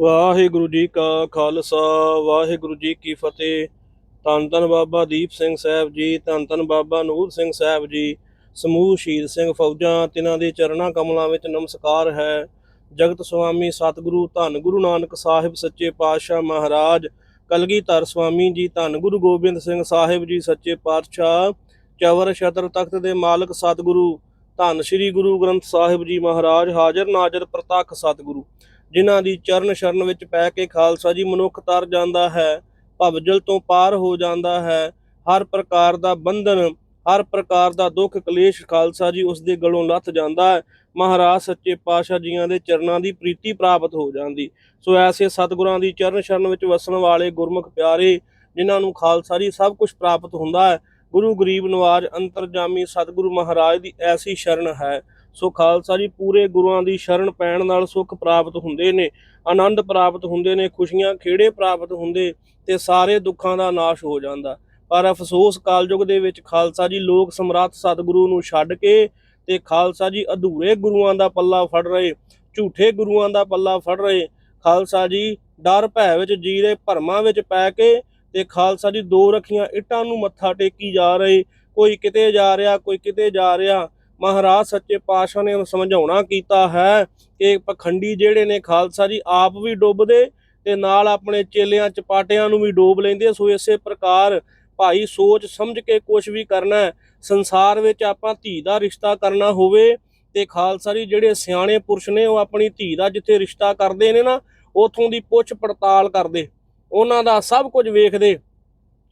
ਵਾਹਿਗੁਰੂ ਜੀ ਕਾ ਖਾਲਸਾ, ਵਾਹਿਗੁਰੂ ਜੀ ਕੀ ਫਤਿਹ। ਧੰਨ ਧੰਨ ਬਾਬਾ ਦੀਪ ਸਿੰਘ ਸਾਹਿਬ ਜੀ, ਧੰਨ ਧੰਨ ਬਾਬਾ ਨੂਰ ਸਿੰਘ ਸਾਹਿਬ ਜੀ। ਸਮੂਹ ਸ਼ਹੀਦ ਸਿੰਘ ਫੌਜਾਂ, ਤਿਨਾਂ ਦੇ ਚਰਨਾਂ ਕਮਲਾਂ ਵਿੱਚ ਨਮਸਕਾਰ ਹੈ। ਜਗਤ ਸੁਆਮੀ ਸਤਿਗੁਰੂ, ਧੰਨ ਗੁਰੂ ਨਾਨਕ ਸਾਹਿਬ ਸੱਚੇ ਪਾਤਸ਼ਾਹ ਮਹਾਰਾਜ। ਕਲਗੀਧਰ ਸੁਆਮੀ ਜੀ, ਧੰਨ ਗੁਰੂ ਗੋਬਿੰਦ ਸਿੰਘ ਸਾਹਿਬ ਜੀ ਸੱਚੇ ਪਾਤਸ਼ਾਹ। ਚਵਰ ਛਤਰ ਤਖਤ ਦੇ ਮਾਲਕ ਸਤਿਗੁਰੂ। ਧੰਨ ਸ੍ਰੀ ਗੁਰੂ ਗ੍ਰੰਥ ਸਾਹਿਬ ਜੀ ਮਹਾਰਾਜ, ਹਾਜ਼ਰ ਨਾਜ਼ਰ ਪ੍ਰਤੱਖ ਸਤਿਗੁਰੂ। ਜਿਨ੍ਹਾਂ ਦੀ ਚਰਨ ਸ਼ਰਨ ਵਿੱਚ ਪੈ ਕੇ ਖਾਲਸਾ ਜੀ ਮਨੁੱਖ ਤਰ ਜਾਂਦਾ ਹੈ ਭਵਜਲ ਤੋਂ ਪਾਰ ਹੋ ਜਾਂਦਾ ਹੈ, ਹਰ ਪ੍ਰਕਾਰ ਦਾ ਬੰਧਨ, ਹਰ ਪ੍ਰਕਾਰ ਦਾ ਦੁੱਖ ਕਲੇਸ਼ ਖਾਲਸਾ ਜੀ ਉਸ ਦੇ ਗਲੋਂ ਲੱਥ ਜਾਂਦਾ ਹੈ। ਮਹਾਰਾਜ ਸੱਚੇ ਪਾਤਸ਼ਾਹ ਜੀਆਂ ਦੇ ਚਰਨਾਂ ਦੀ ਪ੍ਰੀਤੀ ਪ੍ਰਾਪਤ ਹੋ ਜਾਂਦੀ। ਸੋ ਐਸੇ ਸਤਿਗੁਰਾਂ ਦੀ ਚਰਨ ਸ਼ਰਨ ਵਿੱਚ ਵਸਣ ਵਾਲੇ ਗੁਰਮੁਖ ਪਿਆਰੇ, ਜਿਨ੍ਹਾਂ ਨੂੰ ਖਾਲਸਾ ਜੀ ਸਭ ਕੁਝ ਪ੍ਰਾਪਤ ਹੁੰਦਾ ਹੈ, ਗੁਰੂ ਗਰੀਬ ਨਵਾਜ ਅੰਤਰਜਾਮੀ ਸਤਿਗੁਰੂ ਮਹਾਰਾਜ ਦੀ ਐਸੀ ਸ਼ਰਨ ਹੈ। ਸੋ ਖਾਲਸਾ ਜੀ, ਪੂਰੇ ਗੁਰੂਆਂ ਦੀ ਸ਼ਰਨ ਪੈਣ ਨਾਲ ਸੁੱਖ ਪ੍ਰਾਪਤ ਹੁੰਦੇ ਨੇ, ਆਨੰਦ ਪ੍ਰਾਪਤ ਹੁੰਦੇ ਨੇ, ਖੁਸ਼ੀਆਂ, ਖੇੜੇ ਪ੍ਰਾਪਤ ਹੁੰਦੇ ਤੇ ਸਾਰੇ ਦੁੱਖਾਂ ਦਾ ਨਾਸ਼ ਹੋ ਜਾਂਦਾ। ਪਰ ਅਫਸੋਸ ਕਾਲਯੁਗ ਦੇ ਵਿੱਚ ਖਾਲਸਾ ਜੀ, ਲੋਕ ਸਮਰੱਥ ਸਤਿਗੁਰੂ ਨੂੰ ਛੱਡ ਕੇ ਤੇ ਖਾਲਸਾ ਜੀ, ਅਧੂਰੇ ਗੁਰੂਆਂ ਦਾ ਪੱਲਾ ਫੜ ਰਹੇ, ਝੂਠੇ ਗੁਰੂਆਂ ਦਾ ਪੱਲਾ ਫੜ ਰਹੇ, ਖਾਲਸਾ ਜੀ, ਡਰ ਭੈ ਵਿੱਚ ਜੀ ਰਹੇ, ਭਰਮਾਂ ਵਿੱਚ ਪੈ ਕੇ ਤੇ ਖਾਲਸਾ ਜੀ, ਦੋ ਰੱਖੀਆਂ ਇੱਟਾਂ ਨੂੰ ਮੱਥਾ ਟੇਕੀ ਜਾ ਰਹੇ, ਕੋਈ ਕਿਤੇ ਜਾ ਰਿਹਾ, ਕੋਈ ਕਿਤੇ ਜਾ ਰਿਹਾ ਮਹਾਰਾਜ ਸੱਚੇ ਪਾਤਸ਼ਾਹ ਨੇ ਸਮਝਾਉਣਾ ਕੀਤਾ ਹੈ ਕਿ ਪਖੰਡੀ ਜਿਹੜੇ ਨੇ ਖਾਲਸਾ ਜੀ ਆਪ ਵੀ ਡੁੱਬਦੇ ਤੇ ਨਾਲ ਆਪਣੇ ਚੇਲਿਆਂ, ਚਪਾਟਿਆਂ ਨੂੰ ਵੀ ਡੋਬ ਲੈਂਦੇ ਸੋ ਇਸੇ ਪ੍ਰਕਾਰ ਭਾਈ ਸੋਚ ਸਮਝ ਕੇ ਕੁਝ ਵੀ ਕਰਨਾ ਸੰਸਾਰ ਵਿੱਚ ਆਪਾਂ ਧੀ ਦਾ ਰਿਸ਼ਤਾ ਕਰਨਾ ਹੋਵੇ ਤੇ ਖਾਲਸਾ ਜੀ ਜਿਹੜੇ ਸਿਆਣੇ ਪੁਰਸ਼ ਨੇ ਉਹ ਆਪਣੀ ਧੀ ਦਾ ਜਿੱਥੇ ਰਿਸ਼ਤਾ ਕਰਦੇ ਨੇ ਨਾ, ਉਥੋਂ ਦੀ ਪੁੱਛ ਪੜਤਾਲ ਕਰਦੇ। ਉਹਨਾਂ ਦਾ ਸਭ ਕੁਝ ਵੇਖਦੇ।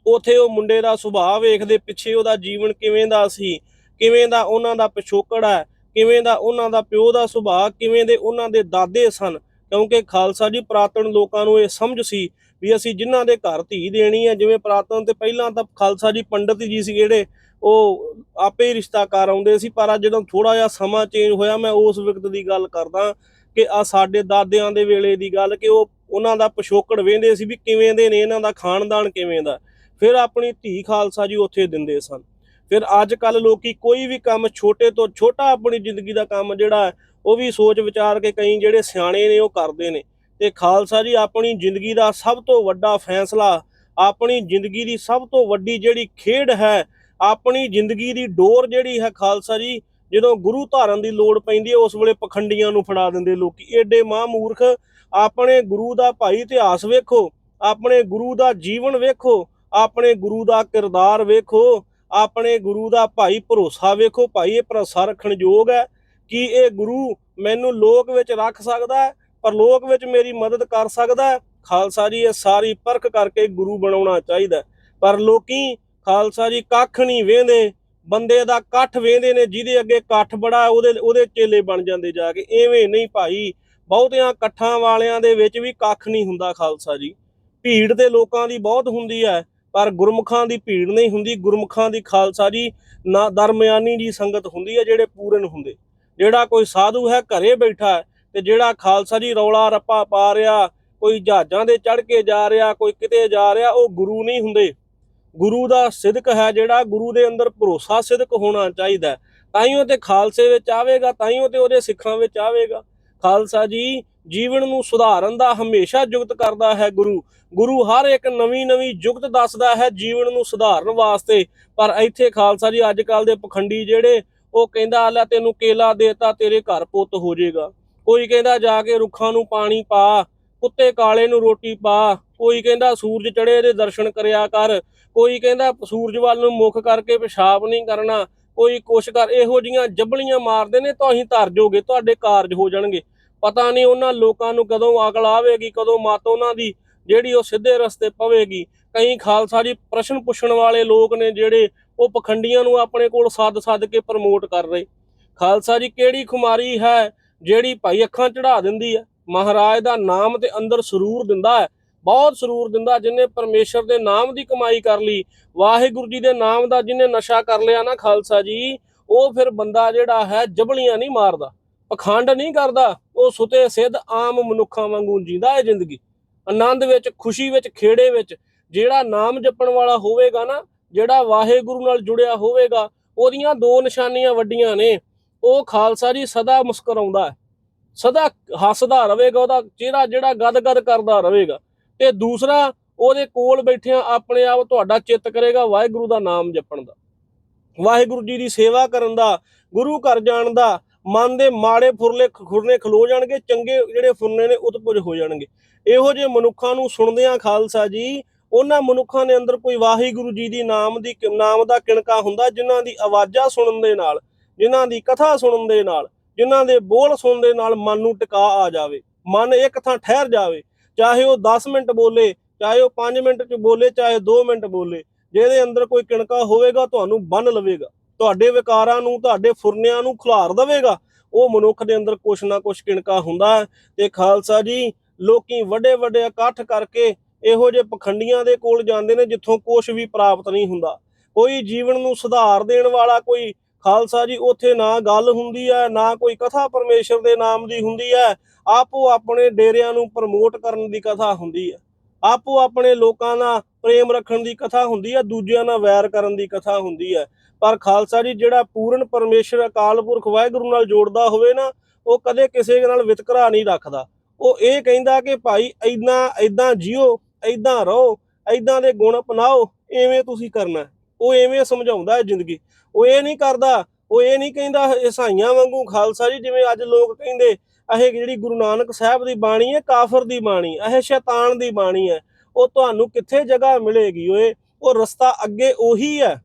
ਉਥੇ ਉਹ ਮੁੰਡੇ ਦਾ ਸੁਭਾਅ ਵੇਖਦੇ, ਪਿੱਛੇ ਉਹਦਾ ਜੀਵਨ ਕਿਵੇਂ ਦਾ ਸੀ ਕਿਵੇਂ ਦਾ ਉਹਨਾਂ ਦਾ ਪਿਛੋਕੜ ਹੈ, ਕਿਵੇਂ ਦਾ ਉਹਨਾਂ ਦਾ ਪਿਓ ਦਾ ਸੁਭਾਅ, ਕਿਵੇਂ ਦੇ ਉਹਨਾਂ ਦੇ ਦਾਦੇ ਸਨ। ਕਿਉਂਕਿ ਖਾਲਸਾ ਜੀ ਪ੍ਰਾਤਨ ਲੋਕਾਂ ਨੂੰ ਇਹ ਸਮਝ ਸੀ ਵੀ ਅਸੀਂ ਜਿਨ੍ਹਾਂ ਦੇ ਘਰ ਧੀ ਦੇਣੀ ਹੈ, ਜਿਵੇਂ ਪ੍ਰਾਤਨ ਤੇ ਪਹਿਲਾਂ ਤਾਂ ਖਾਲਸਾ ਜੀ ਪੰਡਤ ਜੀ ਸੀ ਜਿਹੜੇ, ਉਹ ਆਪੇ ਹੀ ਰਿਸ਼ਤਾ ਕਰ ਆਉਂਦੇ ਸੀ, ਪਰ ਅੱਜ ਜਦੋਂ ਥੋੜਾ ਜਿਹਾ ਸਮਾਂ ਚੇਂਜ ਹੋਇਆ, ਮੈਂ ਉਸ ਵਕਤ ਦੀ ਗੱਲ ਕਰਦਾ ਕਿ ਆ ਸਾਡੇ ਦਾਦਿਆਂ ਦੇ ਵੇਲੇ ਦੀ ਗੱਲ ਕਿ ਉਹ ਉਹਨਾਂ ਦਾ ਪਿਛੋਕੜ ਵੇਂਦੇ ਸੀ ਵੀ ਕਿਵੇਂ ਦੇ ਨੇ, ਇਹਨਾਂ ਦਾ ਖਾਨਦਾਨ ਕਿਵੇਂ ਦਾ। ਫਿਰ ਆਪਣੀ ਧੀ ਖਾਲਸਾ ਜੀ ਉੱਥੇ ਦਿੰਦੇ ਸਨ। ਫਿਰ ਅੱਜ ਕੱਲ ਲੋਕੀ ਕੋਈ ਵੀ ਕੰਮ ਛੋਟੇ ਤੋਂ ਛੋਟਾ ਆਪਣੀ ਜ਼ਿੰਦਗੀ ਦਾ ਕੰਮ ਜਿਹੜਾ ਉਹ ਵੀ ਸੋਚ ਵਿਚਾਰ ਕੇ ਕਈ ਜਿਹੜੇ ਸਿਆਣੇ ਨੇ ਉਹ ਕਰਦੇ ਨੇ। ਤੇ ਖਾਲਸਾ ਜੀ, ਆਪਣੀ ਜ਼ਿੰਦਗੀ ਦਾ ਸਭ ਤੋਂ ਵੱਡਾ ਫੈਸਲਾ, ਆਪਣੀ ਜ਼ਿੰਦਗੀ ਦੀ ਸਭ ਤੋਂ ਵੱਡੀ ਜਿਹੜੀ ਖੇਡ ਹੈ, ਆਪਣੀ ਜ਼ਿੰਦਗੀ ਦੀ ਡੋਰ ਜਿਹੜੀ ਹੈ ਖਾਲਸਾ ਜੀ, ਜਦੋਂ ਗੁਰੂ ਧਾਰਨ ਦੀ ਲੋੜ ਪੈਂਦੀ ਹੈ, ਉਸ ਵੇਲੇ ਪਖੰਡੀਆਂ ਨੂੰ ਫੜਾ ਦਿੰਦੇ ਲੋਕੀ। ਏਡੇ ਮਾਂ ਮੂਰਖ ਆਪਣੇ ਗੁਰੂ ਦਾ ਭਾਈ ਇਤਿਹਾਸ ਵੇਖੋ, ਆਪਣੇ ਗੁਰੂ ਦਾ ਜੀਵਨ ਵੇਖੋ, ਆਪਣੇ ਗੁਰੂ ਦਾ ਕਿਰਦਾਰ ਵੇਖੋ ਆਪਣੇ ਗੁਰੂ ਦਾ ਭਾਈ ਭਰੋਸਾ ਵੇਖੋ, ਭਾਈ ਇਹ ਭਰੋਸਾ ਰੱਖਣ ਯੋਗ ਹੈ ਕਿ ਇਹ ਗੁਰੂ ਮੈਨੂੰ ਲੋਕ ਵਿੱਚ ਰੱਖ ਸਕਦਾ ਹੈ, ਪਰ ਲੋਕ ਵਿੱਚ ਮੇਰੀ ਮਦਦ ਕਰ ਸਕਦਾ ਹੈ। ਖਾਲਸਾ ਜੀ, ਇਹ ਸਾਰੀ ਪਰਖ ਕਰਕੇ ਗੁਰੂ ਬਣਾਉਣਾ ਚਾਹੀਦਾ ਪਰ ਲੋਕੀ ਖਾਲਸਾ ਜੀ ਕੱਖ ਨਹੀਂ ਵੇਂਦੇ ਬੰਦੇ ਦਾ ਇਕੱਠ ਵੇਂਦੇ ਨੇ, ਜਿਹਦੇ ਅੱਗੇ ਇਕੱਠ ਬੜਾ ਉਹਦੇ ਉਹਦੇ ਚੇਲੇ ਬਣ ਜਾਂਦੇ ਜਾ ਕੇ। ਐਵੇਂ ਨਹੀਂ ਭਾਈ, ਬਹੁਤਿਆਂ ਕੱਠਾਂ ਵਾਲਿਆਂ ਦੇ ਵਿੱਚ ਵੀ ਕੱਖ ਨਹੀਂ ਹੁੰਦਾ ਖਾਲਸਾ ਜੀ। ਭੀੜ ਤੇ ਲੋਕਾਂ ਦੀ ਬਹੁਤ ਹੁੰਦੀ ਹੈ। ਪਰ ਗੁਰਮੁਖਾਂ ਦੀ ਭੀੜ ਨਹੀਂ ਹੁੰਦੀ, ਗੁਰਮੁਖਾਂ ਦੀ ਖਾਲਸਾ ਜੀ ਨਾ ਦਰਮਿਆਨੀ ਜੀ ਸੰਗਤ ਹੁੰਦੀ ਹੈ ਜਿਹੜੇ ਪੂਰਨ ਹੁੰਦੇ। ਜਿਹੜਾ ਕੋਈ ਸਾਧੂ ਹੈ ਘਰੇ ਬੈਠਾ ਹੈ ਤੇ ਜਿਹੜਾ ਖਾਲਸਾ ਜੀ ਰੌਲਾ ਰੱਪਾ ਪਾ ਰਿਹਾ, ਕੋਈ ਜਹਾਜ਼ਾਂ ਦੇ ਚੜ ਕੇ ਜਾ ਰਿਹਾ, ਕੋਈ ਕਿਤੇ ਜਾ ਰਿਹਾ, ਉਹ ਗੁਰੂ ਨਹੀਂ ਹੁੰਦੇ। ਗੁਰੂ ਦਾ ਸਿਦਕ ਹੈ ਜਿਹੜਾ, ਗੁਰੂ ਦੇ ਅੰਦਰ ਭਰੋਸਾ ਸਿਦਕ ਹੋਣਾ ਚਾਹੀਦਾ ਹੈ। ਤਾਈਓ ਤੇ ਖਾਲਸੇ ਵਿੱਚ ਆਵੇਗਾ ਤਾਈਓ ਤੇ ਉਹਦੇ ਸਿੱਖਾਂ ਵਿੱਚ ਆਵੇਗਾ। ਖਾਲਸਾ ਜੀ, ਜੀਵਨ ਨੂੰ ਸੁਧਾਰਨ ਦਾ ਹਮੇਸ਼ਾ ਜੁਗਤ ਕਰਦਾ ਹੈ ਗੁਰੂ। ਗੁਰੂ ਹਰ ਇੱਕ ਨਵੀਂ ਨਵੀਂ ਜੁਗਤ ਦੱਸਦਾ ਹੈ ਜੀਵਨ ਨੂੰ ਸੁਧਾਰਨ ਵਾਸਤੇ। ਪਰ ਇੱਥੇ ਖਾਲਸਾ ਜੀ ਅੱਜ ਕੱਲ ਦੇ ਪਖੰਡੀ ਜਿਹੜੇ, ਉਹ ਕਹਿੰਦਾ ਅੱਲਾ ਤੈਨੂੰ ਕੇਲਾ ਦੇਤਾ, ਤੇਰੇ ਘਰ ਪੁੱਤ ਹੋ ਜਾਏਗਾ ਕੋਈ ਕਹਿੰਦਾ, ਜਾ ਕੇ ਰੁੱਖਾਂ ਨੂੰ ਪਾਣੀ ਪਾ, ਕੁੱਤੇ ਕਾਲੇ ਨੂੰ ਰੋਟੀ ਪਾ। ਕੋਈ ਕਹਿੰਦਾ, ਸੂਰਜ ਚੜੇ ਦੇ ਦਰਸ਼ਨ ਕਰਿਆ ਕਰ। ਕੋਈ ਕਹਿੰਦਾ, ਸੂਰਜ ਵੱਲ ਨੂੰ ਮੁੱਖ ਕਰਕੇ ਪਿਸ਼ਾਬ ਨਹੀਂ ਕਰਨਾ। ਕੋਈ ਕੁਛ ਕਰ, ਇਹੋ ਜੀਆਂ ਜੱਬਲੀਆਂ ਮਾਰਦੇ ਨੇ, ਤਾਂ ਹੀ ਧਰ ਜੋਗੇ, ਤੁਹਾਡੇ ਕਾਰਜ ਹੋ ਜਾਣਗੇ। ਪਤਾ ਨਹੀਂ ਉਹਨਾਂ ਲੋਕਾਂ ਨੂੰ ਕਦੋਂ ਅਕਲ ਆਵੇਗੀ ਕਦੋਂ ਮਤ ਉਹਨਾਂ ਦੀ ਜਿਹੜੀ ਉਹ ਸਿੱਧੇ ਰਸਤੇ ਪਵੇਗੀ। ਕਈ ਖਾਲਸਾ ਜੀ, ਪ੍ਰਸ਼ਨ ਪੁੱਛਣ ਵਾਲੇ ਲੋਕ ਨੇ ਜਿਹੜੇ ਉਹ ਪਖੰਡੀਆਂ ਨੂੰ ਆਪਣੇ ਕੋਲ ਸੱਦ ਸੱਦ ਕੇ ਪ੍ਰਮੋਟ ਕਰ ਰਹੇ। ਖਾਲਸਾ ਜੀ, ਕਿਹੜੀ ਖੁਮਾਰੀ ਹੈ ਜਿਹੜੀ ਭਾਈ ਅੱਖਾਂ ਚੜਾ ਦਿੰਦੀ ਹੈ? ਮਹਾਰਾਜ ਦਾ ਨਾਮ ਤੇ ਅੰਦਰ ਸਰੂਰ ਦਿੰਦਾ ਹੈ। ਬਹੁਤ ਸਰੂਰ ਦਿੰਦਾ, ਜਿਨੇ ਪਰਮੇਸ਼ਰ ਦੇ ਨਾਮ ਦੀ ਕਮਾਈ ਕਰ ਲਈ, ਵਾਹਿਗੁਰੂ ਜੀ ਦੇ ਨਾਮ ਦਾ ਜਿਨੇ ਨਸ਼ਾ ਕਰ ਲਿਆ ਨਾ ਖਾਲਸਾ ਜੀ, ਉਹ ਫਿਰ ਬੰਦਾ ਜਿਹੜਾ ਹੈ ਜਬਲੀਆਂ ਨਹੀਂ ਮਾਰਦਾ, ਪਖੰਡ ਨਹੀਂ ਕਰਦਾ, ਉਹ ਸੁਤੇ ਸਿੱਧ ਆਮ ਮਨੁੱਖਾਂ ਵਾਂਗੂ ਜੀਂਦਾ ਹੈ ਜ਼ਿੰਦਗੀ। ਆਨੰਦ ਵਿੱਚ, ਖੁਸ਼ੀ ਵਿੱਚ, ਖੇੜੇ ਵਿੱਚ, ਜਿਹੜਾ ਨਾਮ ਜਪਣ ਵਾਲਾ ਹੋਵੇਗਾ ਨਾ, ਜਿਹੜਾ ਵਾਹਿਗੁਰੂ ਨਾਲ ਜੁੜਿਆ ਹੋਵੇਗਾ, ਉਹਦੀਆਂ ਦੋ ਨਿਸ਼ਾਨੀਆਂ ਵੱਡੀਆਂ ਨੇ, ਉਹ ਖਾਲਸਾ ਜੀ ਸਦਾ ਮੁਸਕਰਾਉਂਦਾ ਹੈ, ਸਦਾ ਹੱਸਦਾ ਰਹੇਗਾ, ਉਹਦਾ ਚਿਹਰਾ ਜਿਹੜਾ ਗਦ-ਗਦ ਕਰਦਾ ਰਹੇਗਾ। ਤੇ ਦੂਸਰਾ, ਉਹਦੇ ਕੋਲ ਬੈਠਿਆਂ ਆਪਣੇ ਆਪ ਤੁਹਾਡਾ ਚਿੱਤ ਕਰੇਗਾ ਵਾਹਿਗੁਰੂ ਦਾ ਨਾਮ ਜਪਣ ਦਾ। ਵਾਹਿਗੁਰੂ ਜੀ ਦੀ ਸੇਵਾ ਕਰਨ ਦਾ, ਗੁਰੂ ਘਰ ਜਾਣ ਦਾ, ਮਨ ਦੇ ਮਾੜੇ ਫੁਰਲੇ ਖੁਰਨੇ ਖਲੋ ਜਾਣਗੇ, ਚੰਗੇ ਜਿਹੜੇ ਫੁਰਨੇ ਨੇ ਉਤਪੁਜ ਹੋ ਜਾਣਗੇ। ਇਹੋ ਜਿਹੇ ਮਨੁੱਖਾਂ ਨੂੰ ਸੁਣਦਿਆਂ ਖਾਲਸਾ ਜੀ, ਉਹਨਾਂ ਮਨੁੱਖਾਂ ਦੇ ਅੰਦਰ ਕੋਈ ਵਾਹਿਗੁਰੂ ਜੀ ਦੀ ਨਾਮ ਦੀ ਨਾਮ ਦਾ ਕਿਣਕਾ ਹੁੰਦਾ, ਜਿਨ੍ਹਾਂ ਦੀ ਆਵਾਜ਼ਾਂ ਸੁਣਨ ਦੇ ਨਾਲ, ਜਿਨ੍ਹਾਂ ਦੀ ਕਥਾ ਸੁਣਨ ਦੇ ਨਾਲ, ਜਿਨ੍ਹਾਂ ਦੇ ਬੋਲ ਸੁਣਨ ਦੇ ਨਾਲ ਮਨ ਨੂੰ ਟਿਕਾ ਆ ਜਾਵੇ। ਮਨ ਇੱਕ ਥਾਂ ਠਹਿਰ ਜਾਵੇ ਚਾਹੇ ਉਹ 10 ਮਿੰਟ ਬੋਲੇ, ਚਾਹੇ ਉਹ 5 ਮਿੰਟ ਚ ਬੋਲੇ, ਚਾਹੇ 2 ਮਿੰਟ ਬੋਲੇ, ਜਿਹਦੇ ਅੰਦਰ ਕੋਈ ਕਿਣਕਾ ਹੋਵੇਗਾ, ਤੁਹਾਨੂੰ ਬੰਨ ਲਵੇਗਾ। ਤੁਹਾਡੇ ਵਿਕਾਰਾਂ ਨੂੰ, ਤੁਹਾਡੇ ਫੁਰਨਿਆਂ ਨੂੰ ਖੁਲਾਰ ਦੇਵੇਗਾ। ਉਹ ਮਨੁੱਖ ਦੇ ਅੰਦਰ ਕੁਛ ਨਾ ਕੁਛ ਕਿਣਕਾ ਹੁੰਦਾ ਹੈ। ਤੇ ਖਾਲਸਾ ਜੀ, ਲੋਕੀ ਵੱਡੇ ਵੱਡੇ ਇਕੱਠ ਕਰਕੇ ਇਹੋ ਜਿਹੇ ਪਖੰਡੀਆਂ ਦੇ ਕੋਲ ਜਾਂਦੇ ਨੇ, ਜਿੱਥੋਂ ਕੁਛ ਵੀ ਪ੍ਰਾਪਤ ਨਹੀਂ ਹੁੰਦਾ। ਕੋਈ ਜੀਵਨ ਨੂੰ ਸੁਧਾਰ ਦੇਣ ਵਾਲਾ ਕੋਈ ਖਾਲਸਾ ਜੀ, ਉੱਥੇ ਨਾ ਗੱਲ ਹੁੰਦੀ ਹੈ, ਨਾ ਕੋਈ ਕਥਾ ਪਰਮੇਸ਼ਰ ਦੇ ਨਾਮ ਦੀ ਹੁੰਦੀ ਹੈ। ਆਪੋ ਆਪਣੇ ਡੇਰਿਆਂ ਨੂੰ ਪ੍ਰਮੋਟ ਕਰਨ ਦੀ ਕਥਾ ਹੁੰਦੀ ਹੈ ਆਪੋ ਆਪਣੇ ਲੋਕਾਂ ਨਾਲ ਪ੍ਰੇਮ ਰੱਖਣ ਦੀ ਕਥਾ ਹੁੰਦੀ ਹੈ ਦੂਜਿਆਂ ਨਾਲ ਵੈਰ ਕਰਨ ਦੀ ਕਥਾ ਹੁੰਦੀ ਹੈ ਪਰ ਖਾਲਸਾ ਜੀ, ਜਿਹੜਾ ਪੂਰਨ ਪਰਮੇਸ਼ਰ, ਅਕਾਲ ਪੁਰਖ ਵਾਹਿਗੁਰੂ ਨਾਲ ਜੋੜਦਾ ਹੋਵੇ ਨਾ, ਉਹ ਕਦੇ ਕਿਸੇ ਨਾਲ ਵਿਤਕਰਾ ਨਹੀਂ ਰੱਖਦਾ। ਉਹ ਇਹ ਕਹਿੰਦਾ ਕਿ ਭਾਈ ਐਦਾਂ ਐਦਾਂ ਜਿਓ ਐਦਾਂ ਰਹੋ ਐਦਾਂ ਦੇ ਗੁਣ ਅਪਣਾਓ, ਐਵੇਂ ਤੁਸੀਂ ਕਰਨਾ। ਉਹ ਐਵੇਂ ਸਮਝਾਉਂਦਾ ਹੈ ਜ਼ਿੰਦਗੀ। ਉਹ ਇਹ ਨਹੀਂ ਕਰਦਾ, ਉਹ ਇਹ ਨਹੀਂ ਕਹਿੰਦਾ ਈਸਾਈਆਂ ਵਾਂਗੂ ਖਾਲਸਾ ਜੀ, ਜਿਵੇਂ ਅੱਜ ਲੋਕ ਕਹਿੰਦੇ ਇਹ ਜਿਹੜੀ ਗੁਰੂ ਨਾਨਕ ਸਾਹਿਬ ਦੀ ਬਾਣੀ ਹੈ, ਕਾਫਰ ਦੀ ਬਾਣੀ ਇਹ ਸ਼ੈਤਾਨ ਦੀ ਬਾਣੀ ਹੈ, ਉਹ ਤੁਹਾਨੂੰ ਕਿੱਥੇ ਜਗ੍ਹਾ ਮਿਲੇਗੀ ਓਏ? ਉਹ ਰਸਤਾ ਅੱਗੇ ਉਹੀ ਹੈ।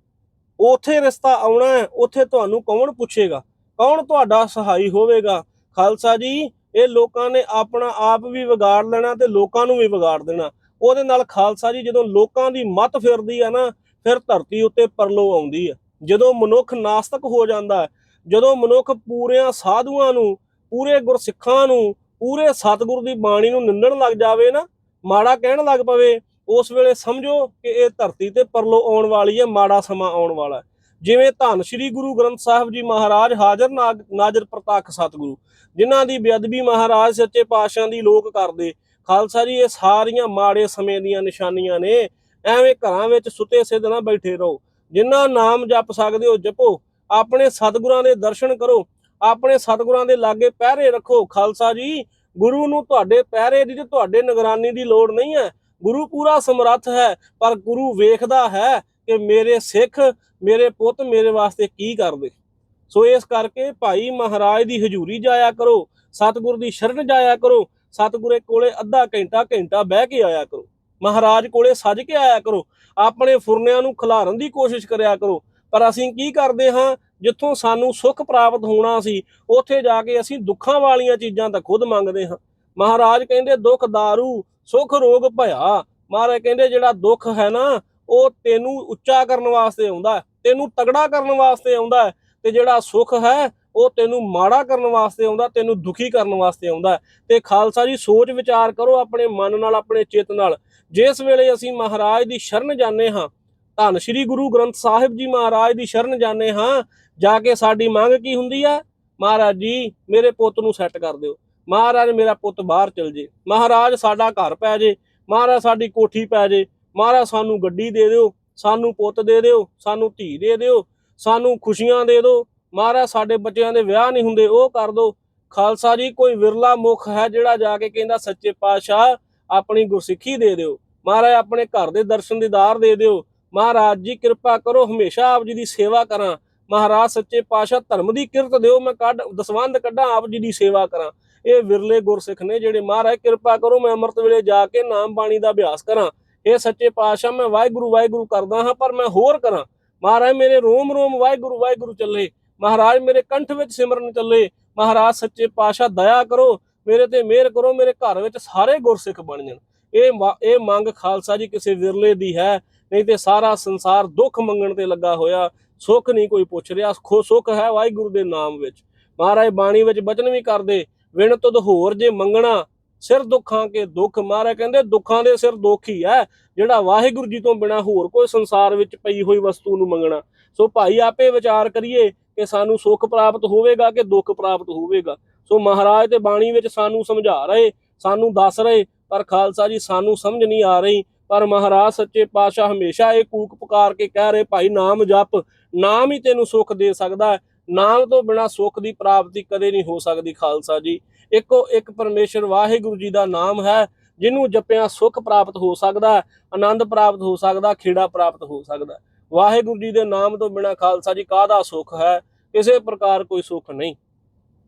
ਉਥੇ ਰਸਤਾ ਆਉਣਾ ਹੈ, ਉਥੇ ਤੁਹਾਨੂੰ ਕੌਣ ਪੁੱਛੇਗਾ? ਕੌਣ ਤੁਹਾਡਾ ਸਹਾਈ ਹੋਵੇਗਾ? ਖਾਲਸਾ ਜੀ, ਇਹ ਲੋਕਾਂ ਨੇ ਆਪਣਾ ਆਪ ਵੀ ਵਿਗਾੜ ਲੈਣਾ ਤੇ ਲੋਕਾਂ ਨੂੰ ਵੀ ਵਿਗਾੜ ਦੇਣਾ। ਉਹਦੇ ਨਾਲ ਖਾਲਸਾ ਜੀ, ਜਦੋਂ ਲੋਕਾਂ ਦੀ ਮਤ ਫਿਰਦੀ ਆ ਨਾ, ਫਿਰ ਧਰਤੀ ਉੱਤੇ ਪਰਲੋ ਆਉਂਦੀ ਹੈ ਜਦੋਂ ਮਨੁੱਖ ਨਾਸਤਕ ਹੋ ਜਾਂਦਾ ਹੈ, ਜਦੋਂ ਮਨੁੱਖ ਪੂਰਿਆਂ ਸਾਧੂਆਂ ਨੂੰ ਪੂਰੇ ਗੁਰਸਿੱਖਾਂ ਨੂੰ, ਪੂਰੇ ਸਤਿਗੁਰ ਦੀ ਬਾਣੀ ਨੂੰ ਨਿੰਦਣ ਲੱਗ ਜਾਵੇ ਨਾ, ਮਾੜਾ ਕਹਿਣ ਲੱਗ ਪਵੇ, ਉਸ ਵੇਲੇ ਸਮਝੋ ਕਿ ਇਹ ਧਰਤੀ ਤੇ ਪਰਲੋ ਆਉਣ ਵਾਲੀ ਹੈ, ਮਾੜਾ ਸਮਾਂ ਆਉਣ ਵਾਲਾ ਹੈ। ਜਿਵੇਂ ਧੰਨ ਸ੍ਰੀ ਗੁਰੂ ਗ੍ਰੰਥ ਸਾਹਿਬ ਜੀ ਮਹਾਰਾਜ ਹਾਜ਼ਰ ਨਾਗ- ਨਾਜ਼ਰ ਪ੍ਰਤੱਖ ਸਤਿਗੁਰੂ, ਜਿਨ੍ਹਾਂ ਦੀ ਬੇਅਦਬੀ ਮਹਾਰਾਜ ਸੱਚੇ ਪਾਤਸ਼ਾਹ ਦੀ ਲੋਕ ਕਰਦੇ, ਖਾਲਸਾ ਜੀ ਇਹ ਸਾਰੀਆਂ ਮਾੜੇ ਸਮੇਂ ਦੀਆਂ ਨਿਸ਼ਾਨੀਆਂ ਨੇ, ਐਵੇਂ ਘਰਾਂ ਵਿੱਚ ਸੁੱਤੇ ਸਿੱਧ ਨਾ ਬੈਠੇ ਰਹੋ, ਜਿੰਨਾ ਨਾਮ ਜਪ ਸਕਦੇ ਹੋ ਜਪੋ, ਆਪਣੇ ਸਤਿਗੁਰਾਂ ਦੇ ਦਰਸ਼ਨ ਕਰੋ ਆਪਣੇ ਸਤਿਗੁਰਾਂ ਦੇ ਲਾਗੇ ਪਹਿਰੇ ਰੱਖੋ। ਖਾਲਸਾ ਜੀ, ਗੁਰੂ ਨੂੰ ਤੁਹਾਡੇ ਪਹਿਰੇ ਦੀ ਤੇ ਤੁਹਾਡੇ ਨਿਗਰਾਨੀ ਦੀ ਲੋੜ ਨਹੀਂ ਹੈ। ਗੁਰੂ ਪੂਰਾ ਸਮਰੱਥ ਹੈ, ਪਰ ਗੁਰੂ ਵੇਖਦਾ ਹੈ ਕਿ ਮੇਰੇ ਸਿੱਖ, ਮੇਰੇ ਪੁੱਤ ਮੇਰੇ ਵਾਸਤੇ ਕੀ ਕਰਦੇ। ਸੋ ਇਸ ਕਰਕੇ ਭਾਈ ਮਹਾਰਾਜ ਦੀ ਹਜ਼ੂਰੀ ਜਾਇਆ ਕਰੋ, ਸਤਿਗੁਰ ਦੀ ਸ਼ਰਨ ਜਾਇਆ ਕਰੋ, ਸਤਿਗੁਰੇ ਕੋਲੇ ਅੱਧਾ ਘੰਟਾ ਘੰਟਾ ਬਹਿ ਕੇ ਆਇਆ ਕਰੋ। ਮਹਾਰਾਜ ਕੋਲੇ ਸੱਜ ਕੇ ਆਇਆ ਕਰੋ। ਆਪਣੇ ਫੁਰਨਿਆਂ ਨੂੰ ਖਿਲਾਰਨ ਦੀ ਕੋਸ਼ਿਸ਼ ਕਰਿਆ ਕਰੋ। ਪਰ ਅਸੀਂ ਕੀ ਕਰਦੇ ਹਾਂ? ਜਿੱਥੋਂ ਸਾਨੂੰ ਸੁੱਖ ਪ੍ਰਾਪਤ ਹੋਣਾ ਸੀ, ਉੱਥੇ ਜਾ ਕੇ ਅਸੀਂ ਦੁੱਖਾਂ ਵਾਲੀਆਂ ਚੀਜ਼ਾਂ ਤਾਂ ਖੁਦ ਮੰਗਦੇ ਹਾਂ। ਮਹਾਰਾਜ ਕਹਿੰਦੇ, ਦੁੱਖ दारू ਸੁੱਖ ਰੋਗ ਭਇਆ। ਮਹਾਰਾਜ ਕਹਿੰਦੇ, ਜਿਹੜਾ ਦੁੱਖ ਹੈ ਨਾ, ਉਹ ਤੈਨੂੰ ਉੱਚਾ ਕਰਨ ਵਾਸਤੇ ਆਉਂਦਾ ਤੈਨੂੰ ਤਗੜਾ ਕਰਨ ਵਾਸਤੇ ਆਉਂਦਾ ਤੇ ਜਿਹੜਾ ਸੁੱਖ ਹੈ, ਉਹ ਤੈਨੂੰ ਮਾੜਾ ਕਰਨ ਵਾਸਤੇ ਆਉਂਦਾ, ਤੈਨੂੰ ਦੁਖੀ ਕਰਨ ਵਾਸਤੇ ਆਉਂਦਾ ਤੇ ਖਾਲਸਾ ਜੀ, ਸੋਚ ਵਿਚਾਰ ਕਰੋ ਆਪਣੇ ਮਨ ਨਾਲ, ਆਪਣੇ ਚਿੱਤ ਨਾਲ। ਜਿਸ ਵੇਲੇ ਅਸੀਂ ਮਹਾਰਾਜ ਦੀ ਸ਼ਰਨ ਜਾਂਦੇ ਹਾਂ ਧੰਨ ਸ੍ਰੀ ਗੁਰੂ ਗ੍ਰੰਥ ਸਾਹਿਬ ਜੀ ਮਹਾਰਾਜ ਦੀ ਸ਼ਰਨ ਜਾਂਦੇ ਹਾਂ। ਜਾ ਕੇ ਸਾਡੀ ਮੰਗ ਕੀ ਹੁੰਦੀ ਹੈ ਮਹਾਰਾਜ ਜੀ, ਮੇਰੇ ਪੁੱਤ ਨੂੰ ਸੈੱਟ ਕਰ ਦਿਓ। ਮਹਾਰਾਜ ਮੇਰਾ ਪੁੱਤ ਬਾਹਰ ਚਲ ਜੇ। ਮਹਾਰਾਜ ਸਾਡਾ ਘਰ ਪੈ ਜੇ। ਮਹਾਰਾਜ ਸਾਡੀ ਕੋਠੀ ਪੈ ਜੇ। ਮਹਾਰਾਜ ਸਾਨੂੰ ਗੱਡੀ ਦੇ ਦਿਓ। ਸਾਨੂੰ ਪੁੱਤ ਦੇ ਦਿਓ। ਸਾਨੂੰ ਧੀ ਦੇ ਦਿਓ। ਸਾਨੂੰ ਖੁਸ਼ੀਆਂ ਦੇ ਦਿਓ। ਮਹਾਰਾਜ ਸਾਡੇ ਬੱਚਿਆਂ ਦੇ ਵਿਆਹ ਨਹੀਂ ਹੁੰਦੇ, ਉਹ ਕਰ ਦਿਓ। ਖਾਲਸਾ ਜੀ, ਕੋਈ ਵਿਰਲਾ ਮੁਖ ਹੈ ਜਿਹੜਾ ਜਾ ਕੇ ਕਹਿੰਦਾ ਸੱਚੇ ਪਾਤਸ਼ਾਹ ਆਪਣੀ ਗੁਰਸਿੱਖੀ ਦੇ ਦਿਓ। ਮਹਾਰਾਜ ਆਪਣੇ ਘਰ ਦੇ ਦਰਸ਼ਨ ਦੀਦਾਰ ਦੇ ਦਿਓ। ਮਹਾਰਾਜ ਜੀ, ਕਿਰਪਾ ਕਰੋ, ਹਮੇਸ਼ਾ ਆਪ ਜੀ ਦੀ ਸੇਵਾ ਕਰਾਂ। ਮਹਾਰਾਜ, ਸੱਚੇ ਪਾਤਸ਼ਾਹ, ਧਰਮ ਦੀ ਕਿਰਤ ਦਿਓ, ਮੈਂ ਕੱਢ, ਦਸਵੰਧ ਕੱਢਾਂ, ਆਪ ਜੀ ਦੀ ਸੇਵਾ ਕਰਾਂ। ਇਹ ਵਿਰਲੇ ਗੁਰਸਿੱਖ ਨੇ ਜਿਹੜੇ, ਮਹਾਰਾਜ, ਕਿਰਪਾ ਕਰੋ, ਮੈਂ ਅੰਮ੍ਰਿਤ ਵੇਲੇ ਜਾ ਕੇ ਨਾਮ ਬਾਣੀ ਦਾ ਅਭਿਆਸ ਕਰਾਂ। ਇਹ ਸੱਚੇ ਪਾਤਸ਼ਾਹ, ਮੈਂ ਵਾਹਿਗੁਰੂ ਵਾਹਿਗੁਰੂ ਕਰਦਾ ਹਾਂ, ਪਰ ਮੈਂ ਹੋਰ ਕਰਾਂ। ਮਹਾਰਾਜ, ਮੇਰੇ ਰੋਮ ਰੋਮ, ਵਾਹਿਗੁਰੂ ਵਾਹਿਗੁਰੂ ਚੱਲੇ। ਮਹਾਰਾਜ, ਮੇਰੇ ਕੰਠ ਵਿੱਚ ਸਿਮਰਨ ਚੱਲੇ। ਮਹਾਰਾਜ, ਸੱਚੇ ਪਾਤਸ਼ਾਹ, ਦਇਆ ਕਰੋ। ਮੇਰੇ ਤੇ ਮਿਹਰ ਕਰੋ, ਮੇਰੇ ਘਰ ਵਿੱਚ ਸਾਰੇ ਗੁਰਸਿੱਖ ਬਣ ਜਾਣ। ਇਹ ਇਹ ਮੰਗ ਖਾਲਸਾ ਜੀ, ਕਿਸੇ ਵਿਰਲੇ ਦੀ ਹੈ। ਨਹੀਂ ਤੇ ਸਾਰਾ ਸੰਸਾਰ ਦੁੱਖ ਮੰਗਣ ਤੇ ਲੱਗਾ ਹੋਇਆ, ਸੁੱਖ ਨਹੀਂ ਕੋਈ ਪੁੱਛ ਰਿਹਾ, ਖੋ, ਸੁੱਖ ਹੈ ਵਾਹਿਗੁਰੂ ਦੇ ਨਾਮ ਵਿੱਚ। ਮਹਾਰਾਜ ਬਾਣੀ ਵਿੱਚ ਬਚਨ ਵੀ ਕਰਦੇ, ਵਿਣ ਤੁਧ ਹੋਰ ਜੇ ਮੰਗਣਾ, ਸਿਰ ਦੁੱਖਾਂ ਕੇ ਦੁੱਖ। ਮਹਾਰਾਜ ਕਹਿੰਦੇ, ਦੁੱਖਾਂ ਦੇ ਸਿਰ ਦੁੱਖ ਹੀ ਹੈ, ਜਿਹੜਾ ਵਾਹਿਗੁਰੂ ਜੀ ਤੋਂ ਬਿਨਾ ਹੋਰ ਕੋਈ ਸੰਸਾਰ ਵਿੱਚ ਪਈ ਹੋਈ ਵਸਤੂ ਨੂੰ ਮੰਗਣਾ। ਸੋ ਭਾਈ ਆਪੇ ਵਿਚਾਰ ਕਰੀਏ ਕਿ ਸਾਨੂੰ ਸੁੱਖ ਪ੍ਰਾਪਤ ਹੋਵੇਗਾ ਕਿ ਦੁੱਖ ਪ੍ਰਾਪਤ ਹੋਵੇਗਾ। ਸੋ ਮਹਾਰਾਜ ਤੇ ਬਾਣੀ ਵਿੱਚ ਸਾਨੂੰ ਸਮਝਾ ਰਹੇ, ਸਾਨੂੰ ਦੱਸ ਰਹੇ, ਪਰ ਖਾਲਸਾ ਜੀ ਸਾਨੂੰ ਸਮਝ ਨਹੀਂ ਆ ਰਹੀ ਪਰ ਮਹਾਰਾਜ ਸੱਚੇ ਪਾਤਸ਼ਾਹ ਹਮੇਸ਼ਾ ਇਹ ਕੂਕ ਪੁਕਾਰ ਕੇ ਕਹਿ ਰਹੇ, ਭਾਈ ਨਾਮ ਜਪ, ਨਾਮ ਹੀ ਤੈਨੂੰ ਸੁੱਖ ਦੇ ਸਕਦਾ ਹੈ। ਨਾਮ ਤੋਂ ਬਿਨਾ ਸੁੱਖ ਦੀ ਪ੍ਰਾਪਤੀ ਕਦੇ ਨਹੀਂ ਹੋ ਸਕਦੀ ਖਾਲਸਾ ਜੀ। ਇੱਕੋ ਇੱਕ ਪਰਮੇਸ਼ਰ ਵਾਹਿਗੁਰੂ ਜੀ ਦਾ ਨਾਮ ਹੈ, ਜਿਹਨੂੰ ਜਪਿਆ ਸੁੱਖ ਪ੍ਰਾਪਤ ਹੋ ਸਕਦਾ ਆਨੰਦ ਪ੍ਰਾਪਤ ਹੋ ਸਕਦਾ ਖੇੜਾ ਪ੍ਰਾਪਤ ਹੋ ਸਕਦਾ ਵਾਹਿਗੁਰੂ ਜੀ ਦੇ ਨਾਮ ਤੋਂ ਬਿਨਾ ਖਾਲਸਾ ਜੀ ਕਾਹਦਾ ਸੁੱਖ ਹੈ? ਕਿਸੇ ਪ੍ਰਕਾਰ ਕੋਈ ਸੁੱਖ ਨਹੀਂ।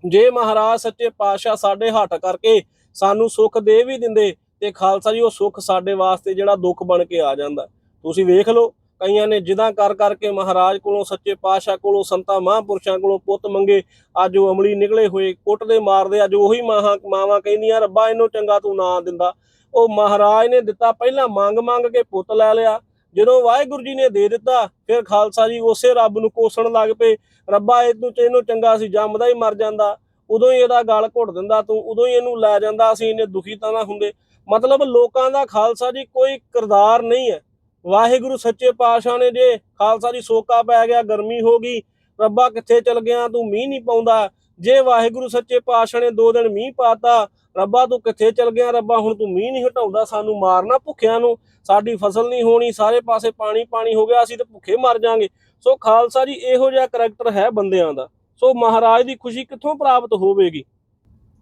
ਜੇ ਮਹਾਰਾਜ ਸੱਚੇ ਪਾਤਸ਼ਾਹ ਸਾਡੇ ਹੱਥ ਕਰਕੇ ਸਾਨੂੰ ਸੁੱਖ ਦੇ ਵੀ ਦਿੰਦੇ ਤੇ ਖਾਲਸਾ ਜੀ, ਉਹ ਸੁੱਖ ਸਾਡੇ ਵਾਸਤੇ ਜਿਹੜਾ ਦੁੱਖ ਬਣ ਕੇ ਆ ਜਾਂਦਾ। ਤੁਸੀਂ ਵੇਖ ਲਓ, ਕਈਆਂ ਨੇ ਜਿਦਾਂ ਕਰ ਕਰਕੇ ਮਹਾਰਾਜ ਕੋਲੋਂ, ਸੱਚੇ ਪਾਤਸ਼ਾਹ ਕੋਲੋਂ, ਸੰਤਾਂ ਮਹਾਂਪੁਰਸ਼ਾਂ ਕੋਲੋਂ ਪੁੱਤ ਮੰਗੇ, ਅੱਜ ਉਹ ਅਮਲੀ ਨਿਕਲੇ ਹੋਏ ਕੁੱਟਦੇ ਮਾਰਦੇ, ਅੱਜ ਉਹੀ ਮਾਹਾਂ ਮਾਵਾਂ ਕਹਿੰਦੀਆਂ, ਰੱਬਾ ਇਹਨੂੰ ਚੰਗਾ ਤੂੰ ਨਾ ਦਿੰਦਾ। ਉਹ ਮਹਾਰਾਜ ਨੇ ਦਿੱਤਾ ਪਹਿਲਾਂ ਮੰਗ ਮੰਗ ਕੇ ਪੁੱਤ ਲੈ ਲਿਆ। ਜਦੋਂ ਵਾਹਿਗੁਰੂ ਜੀ ਨੇ ਦੇ ਦਿੱਤਾ, ਫਿਰ ਖਾਲਸਾ ਜੀ ਉਸੇ ਰੱਬ ਨੂੰ ਕੋਸਣ ਲੱਗ ਪਏ। ਰੱਬਾ, ਇਹਨੂੰ ਇਹਨੂੰ ਚੰਗਾ ਸੀ, ਜੰਮਦਾ ਹੀ ਮਰ ਜਾਂਦਾ। ਉਦੋਂ ਹੀ ਇਹਦਾ ਗਲ ਘੁੱਟ ਦਿੰਦਾ, ਤੂੰ ਉਦੋਂ ਹੀ ਇਹਨੂੰ ਲੈ ਜਾਂਦਾ, ਅਸੀਂ ਇਹਨੇ ਦੁਖੀ ਤਾਂ ਨਾ ਹੁੰਦੇ। ਮਤਲਬ ਲੋਕਾਂ ਦਾ ਖਾਲਸਾ ਜੀ ਕੋਈ ਕਿਰਦਾਰ ਨਹੀਂ ਹੈ। ਵਾਹਿਗੁਰੂ ਸੱਚੇ ਪਾਤਸ਼ਾਹ ਨੇ ਜੇ ਖਾਲਸਾ ਜੀ ਸੋਕਾ ਪੈ ਗਿਆ, ਗਰਮੀ ਹੋ ਗਈ, ਰੱਬਾ ਕਿੱਥੇ ਚਲ ਗਿਆ, ਤੂੰ ਮੀਂਹ ਨਹੀਂ ਪਾਉਂਦਾ। ਜੇ ਵਾਹਿਗੁਰੂ ਸੱਚੇ ਪਾਤਸ਼ਾਹ ਨੇ ਦੋ ਦਿਨ ਮੀਂਹ ਪਾਤਾ, ਰੱਬਾ ਤੂੰ ਕਿੱਥੇ ਚਲ ਗਿਆ, ਰੱਬਾ ਹੁਣ ਤੂੰ ਮੀਂਹ ਨਹੀਂ ਹਟਾਉਂਦਾ, ਸਾਨੂੰ ਮਾਰਨਾ ਭੁੱਖਿਆਂ ਨੂੰ। ਸਾਡੀ ਫਸਲ ਨਹੀਂ ਹੋਣੀ, ਸਾਰੇ ਪਾਸੇ ਪਾਣੀ ਪਾਣੀ ਹੋ ਗਿਆ, ਅਸੀਂ ਤਾਂ ਭੁੱਖੇ ਮਰ ਜਾਾਂਗੇ। ਸੋ ਖਾਲਸਾ ਜੀ ਇਹੋ ਜਿਹਾ ਕਰੈਕਟਰ ਹੈ ਬੰਦਿਆਂ ਦਾ। ਸੋ ਮਹਾਰਾਜ ਦੀ ਖੁਸ਼ੀ ਕਿੱਥੋਂ ਪ੍ਰਾਪਤ ਹੋਵੇਗੀ?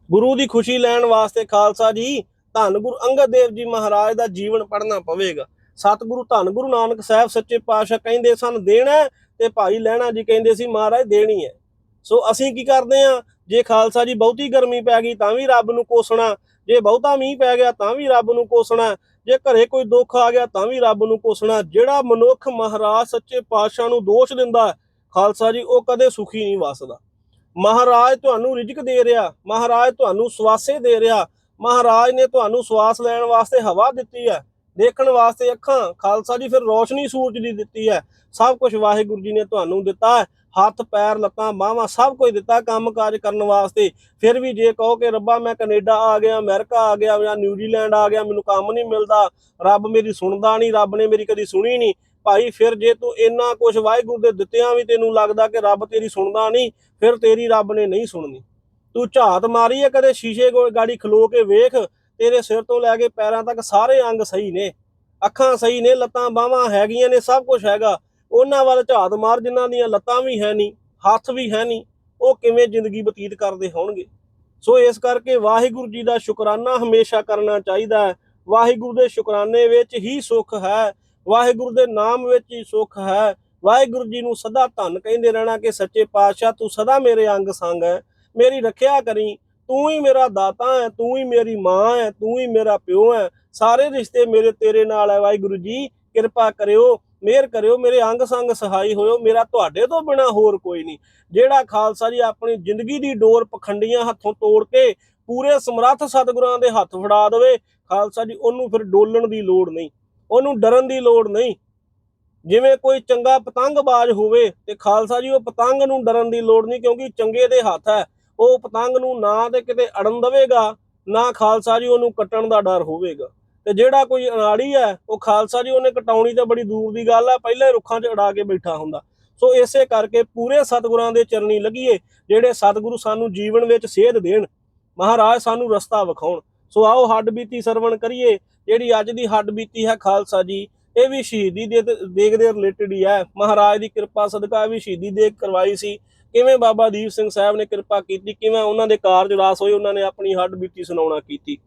ਗੁਰੂ ਦੀ ਖੁਸ਼ੀ ਲੈਣ ਵਾਸਤੇ ਖਾਲਸਾ ਜੀ, ਧੰਨ ਗੁਰੂ ਅੰਗਦ ਦੇਵ ਜੀ ਮਹਾਰਾਜ ਦਾ ਜੀਵਨ ਪੜ੍ਹਨਾ ਪਵੇਗਾ। ਸਤਿਗੁਰੂ ਧੰਨ ਗੁਰੂ ਨਾਨਕ ਸਾਹਿਬ ਸੱਚੇ ਪਾਤਸ਼ਾਹ ਕਹਿੰਦੇ ਸਨ, ਦੇਣਾ ਤੇ ਭਾਈ ਲੈਣਾ ਜੀ ਕਹਿੰਦੇ ਸੀ, ਮਹਾਰਾਜ, ਦੇਣੀ ਹੈ। ਸੋ ਅਸੀਂ ਕੀ ਕਰਦੇ ਆ ਜੇ ਖਾਲਸਾ ਜੀ ਬਹੁਤੀ ਗਰਮੀ ਪੈ ਗਈ ਤਾਂ ਵੀ ਰੱਬ ਨੂੰ ਕੋਸਣਾ, ਜੇ ਬਹੁਤਾ ਮੀਂਹ ਪੈ ਗਿਆ ਤਾਂ ਵੀ ਰੱਬ ਨੂੰ ਕੋਸਣਾ, ਜੇ ਘਰੇ ਕੋਈ ਦੁੱਖ ਆ ਗਿਆ ਤਾਂ ਵੀ ਰੱਬ ਨੂੰ ਕੋਸਣਾ। ਜਿਹੜਾ ਮਨੁੱਖ ਮਹਾਰਾਜ ਸੱਚੇ ਪਾਤਸ਼ਾਹ ਨੂੰ ਦੋਸ਼ ਦਿੰਦਾ ਖਾਲਸਾ ਜੀ, ਉਹ ਕਦੇ ਸੁਖੀ ਨਹੀਂ ਵਸਦਾ। ਮਹਾਰਾਜ ਤੁਹਾਨੂੰ ਰਿਜਕ ਦੇ ਰਿਹਾ, ਮਹਾਰਾਜ ਤੁਹਾਨੂੰ ਸਵਾਸੇ ਦੇ ਰਿਹਾ। ਮਹਾਰਾਜ ਨੇ ਤੁਹਾਨੂੰ ਸਵਾਸ ਲੈਣ ਵਾਸਤੇ ਹਵਾ ਦਿੱਤੀ ਹੈ, ਦੇਖਣ ਵਾਸਤੇ ਅੱਖਾਂ। ਖਾਲਸਾ ਜੀ, ਫਿਰ ਰੋਸ਼ਨੀ ਸੂਰਜ ਦੀ ਦਿੱਤੀ ਹੈ। ਸਭ ਕੁਝ ਵਾਹਿਗੁਰੂ ਜੀ ਨੇ ਤੁਹਾਨੂੰ ਦਿੱਤਾ ਹੈ। ਹੱਥ, ਪੈਰ, ਲੱਤਾਂ, ਬਾਹਾਂ, ਸਭ ਕੁਝ ਦਿੱਤਾ ਕੰਮ ਕਾਜ ਕਰਨ ਵਾਸਤੇ। ਫਿਰ ਵੀ ਜੇ ਕਹੋ ਕਿ ਰੱਬਾ, ਮੈਂ ਕੈਨੇਡਾ ਆ ਗਿਆ, ਅਮਰੀਕਾ ਆ ਗਿਆ ਜਾਂ ਨਿਊਜ਼ੀਲੈਂਡ ਆ ਗਿਆ, ਮੈਨੂੰ ਕੰਮ ਨਹੀਂ ਮਿਲਦਾ। ਰੱਬ ਮੇਰੀ ਸੁਣਦਾ ਨਹੀਂ, ਰੱਬ ਨੇ ਮੇਰੀ ਕਦੀ ਸੁਣੀ ਨਹੀਂ। ਭਾਈ ਫਿਰ ਜੇ ਤੂੰ ਇੰਨਾ ਕੁਝ ਵਾਹਿਗੁਰੂ ਦੇ ਦਿੱਤਿਆਂ ਵੀ ਤੈਨੂੰ ਲੱਗਦਾ ਕਿ ਰੱਬ ਤੇਰੀ ਸੁਣਦਾ ਨਹੀਂ, ਫਿਰ ਤੇਰੀ ਰੱਬ ਨੇ ਨਹੀਂ ਸੁਣਨੀ। ਤੂੰ ਝਾਤ ਮਾਰੀ ਹੈ ਕਦੇ ਸ਼ੀਸ਼ੇ ਕੋਲ ਗਾੜੀ ਖਲੋ ਕੇ ਵੇਖ, ਤੇਰੇ ਸਿਰ ਤੋਂ ਲੈ ਕੇ ਪੈਰਾਂ ਤੱਕ ਸਾਰੇ ਅੰਗ ਸਹੀ ਨੇ। ਅੱਖਾਂ ਸਹੀ ਨੇ, ਲੱਤਾਂ ਬਾਹਾਂ ਹੈਗੀਆਂ ਨੇ, ਸਭ ਕੁਝ ਹੈਗਾ। ਉਹਨਾਂ ਵੱਲ ਝਾਤ ਮਾਰ, ਜਿਨ੍ਹਾਂ ਦੀਆਂ ਲੱਤਾਂ ਵੀ ਹੈ ਨਹੀਂ, ਹੱਥ ਵੀ ਹੈ ਨਹੀਂ, ਉਹ ਕਿਵੇਂ ਜ਼ਿੰਦਗੀ ਬਤੀਤ ਕਰਦੇ ਹੋਣਗੇ? ਸੋ ਇਸ ਕਰਕੇ ਵਾਹਿਗੁਰੂ ਜੀ ਦਾ ਸ਼ੁਕਰਾਨਾ ਹਮੇਸ਼ਾ ਕਰਨਾ ਚਾਹੀਦਾ ਹੈ। ਵਾਹਿਗੁਰੂ ਦੇ ਸ਼ੁਕਰਾਨੇ ਵਿੱਚ ਹੀ ਸੁੱਖ ਹੈ। ਵਾਹਿਗੁਰੂ ਦੇ ਨਾਮ ਵਿੱਚ ਹੀ ਸੁੱਖ ਹੈ। ਵਾਹਿਗੁਰੂ ਜੀ ਨੂੰ ਸਦਾ ਧੰਨ ਕਹਿੰਦੇ ਰਹਿਣਾ ਕਿ ਸੱਚੇ ਪਾਤਸ਼ਾਹ, ਤੂੰ ਸਦਾ ਮੇਰੇ ਅੰਗ ਸੰਗ ਹੈ। ਮੇਰੀ ਰੱਖਿਆ ਕਰੀ, ਤੂੰ ਹੀ ਮੇਰਾ ਦਾਤਾ ਹੈ, ਤੂੰ ਹੀ ਮੇਰੀ ਮਾਂ ਹੈ, ਤੂੰ ਹੀ ਮੇਰਾ ਪਿਓ ਹੈ। ਸਾਰੇ ਰਿਸ਼ਤੇ ਮੇਰੇ ਤੇਰੇ ਨਾਲ ਹੈ। ਵਾਹਿਗੁਰੂ ਜੀ, ਕਿਰਪਾ ਕਰਿਓ, ਮਿਹਰ ਕਰਿਓ, ਮੇਰੇ ਅੰਗ ਸੰਗ ਸਹਾਈ ਹੋਇਓ। ਮੇਰਾ ਤੁਹਾਡੇ ਤੋਂ ਬਿਨਾ ਹੋਰ ਕੋਈ ਨਹੀਂ। ਜਿਹੜਾ ਖਾਲਸਾ ਜੀ ਆਪਣੀ ਜ਼ਿੰਦਗੀ ਦੀ ਡੋਰ ਪਖੰਡੀਆਂ ਹੱਥੋਂ ਤੋੜ ਕੇ ਪੂਰੇ ਸਮਰੱਥ ਸਤਿਗੁਰਾਂ ਦੇ ਹੱਥ ਫੜਾ ਦੇਵੇ, ਖਾਲਸਾ ਜੀ, ਉਹਨੂੰ ਫਿਰ ਡੋਲਣ ਦੀ ਲੋੜ ਨਹੀਂ। ਉਹਨੂੰ ਡਰਨ ਦੀ ਲੋੜ ਨਹੀਂ। ਜਿਵੇਂ ਕੋਈ ਚੰਗਾ ਪਤੰਗਬਾਜ਼ ਹੋਵੇ ਤੇ ਖਾਲਸਾ ਜੀ, ਉਹ ਪਤੰਗ ਨੂੰ ਡਰਨ ਦੀ ਲੋੜ ਨਹੀਂ ਕਿਉਂਕਿ ਚੰਗੇ ਦੇ ਹੱਥ ਹੈ। ਉਹ ਪਤੰਗ ਨੂੰ ਨਾ ਤੇ ਕਿਤੇ ਅੜਨ ਦੇਵੇਗਾ, ਨਾ ਖਾਲਸਾ ਜੀ ਉਹਨੂੰ ਕੱਟਣ ਦਾ ਡਰ ਹੋਵੇਗਾ। ਤੇ ਜਿਹੜਾ ਕੋਈ ਅਨਾੜੀ ਹੈ, ਉਹ ਖਾਲਸਾ ਜੀ ਉਹਨੇ ਕਟਾਉਣੀ ਤਾਂ ਬੜੀ ਦੂਰ ਦੀ ਗੱਲ ਹੈ, ਪਹਿਲੇ ਰੁੱਖਾਂ 'ਚ ਅੜਾ ਕੇ ਬੈਠਾ ਹੁੰਦਾ। ਸੋ ਇਸੇ ਕਰਕੇ ਪੂਰੇ ਸਤਿਗੁਰਾਂ ਦੇ ਚਰਨੀ ਲੱਗੀਏ, ਜਿਹੜੇ ਸਤਿਗੁਰੂ ਸਾਨੂੰ ਜੀਵਨ ਵਿੱਚ ਸੇਧ ਦੇਣ। ਮਹਾਰਾਜ ਸਾਨੂੰ ਰਸਤਾ ਵਿਖਾਉਣ। ਸੋ ਆਓ ਹੱਡ ਬੀਤੀ ਸਰਵਣ ਕਰੀਏ ਜਿਹੜੀ ਅੱਜ ਦੀ ਹੱਡ ਬੀਤੀ ਹੈ ਖਾਲਸਾ ਜੀ, ਇਹ ਵੀ ਸ਼ਹੀਦੀ ਦੇ ਦੇਗ ਦੇ ਰਿਲੇਟਡ ਹੀ ਹੈ। ਮਹਾਰਾਜ ਦੀ ਕਿਰਪਾ ਸਦਕਾ ਵੀ ਸ਼ਹੀਦੀ ਦੇਗ ਕਰਵਾਈ ਸੀ। ਕਿਵੇਂ ਬਾਬਾ ਦੀਪ ਸਿੰਘ ਸਾਹਿਬ ਨੇ ਕਿਰਪਾ ਕੀਤੀ, ਕਿਵੇਂ ਉਹਨਾਂ ਦੇ ਕਾਰਜ ਰਾਸ ਹੋਏ, ਉਹਨਾਂ ਨੇ ਆਪਣੀ ਹੱਡ ਬੀਤੀ ਸੁਣਾਉਣਾ ਕੀਤੀ।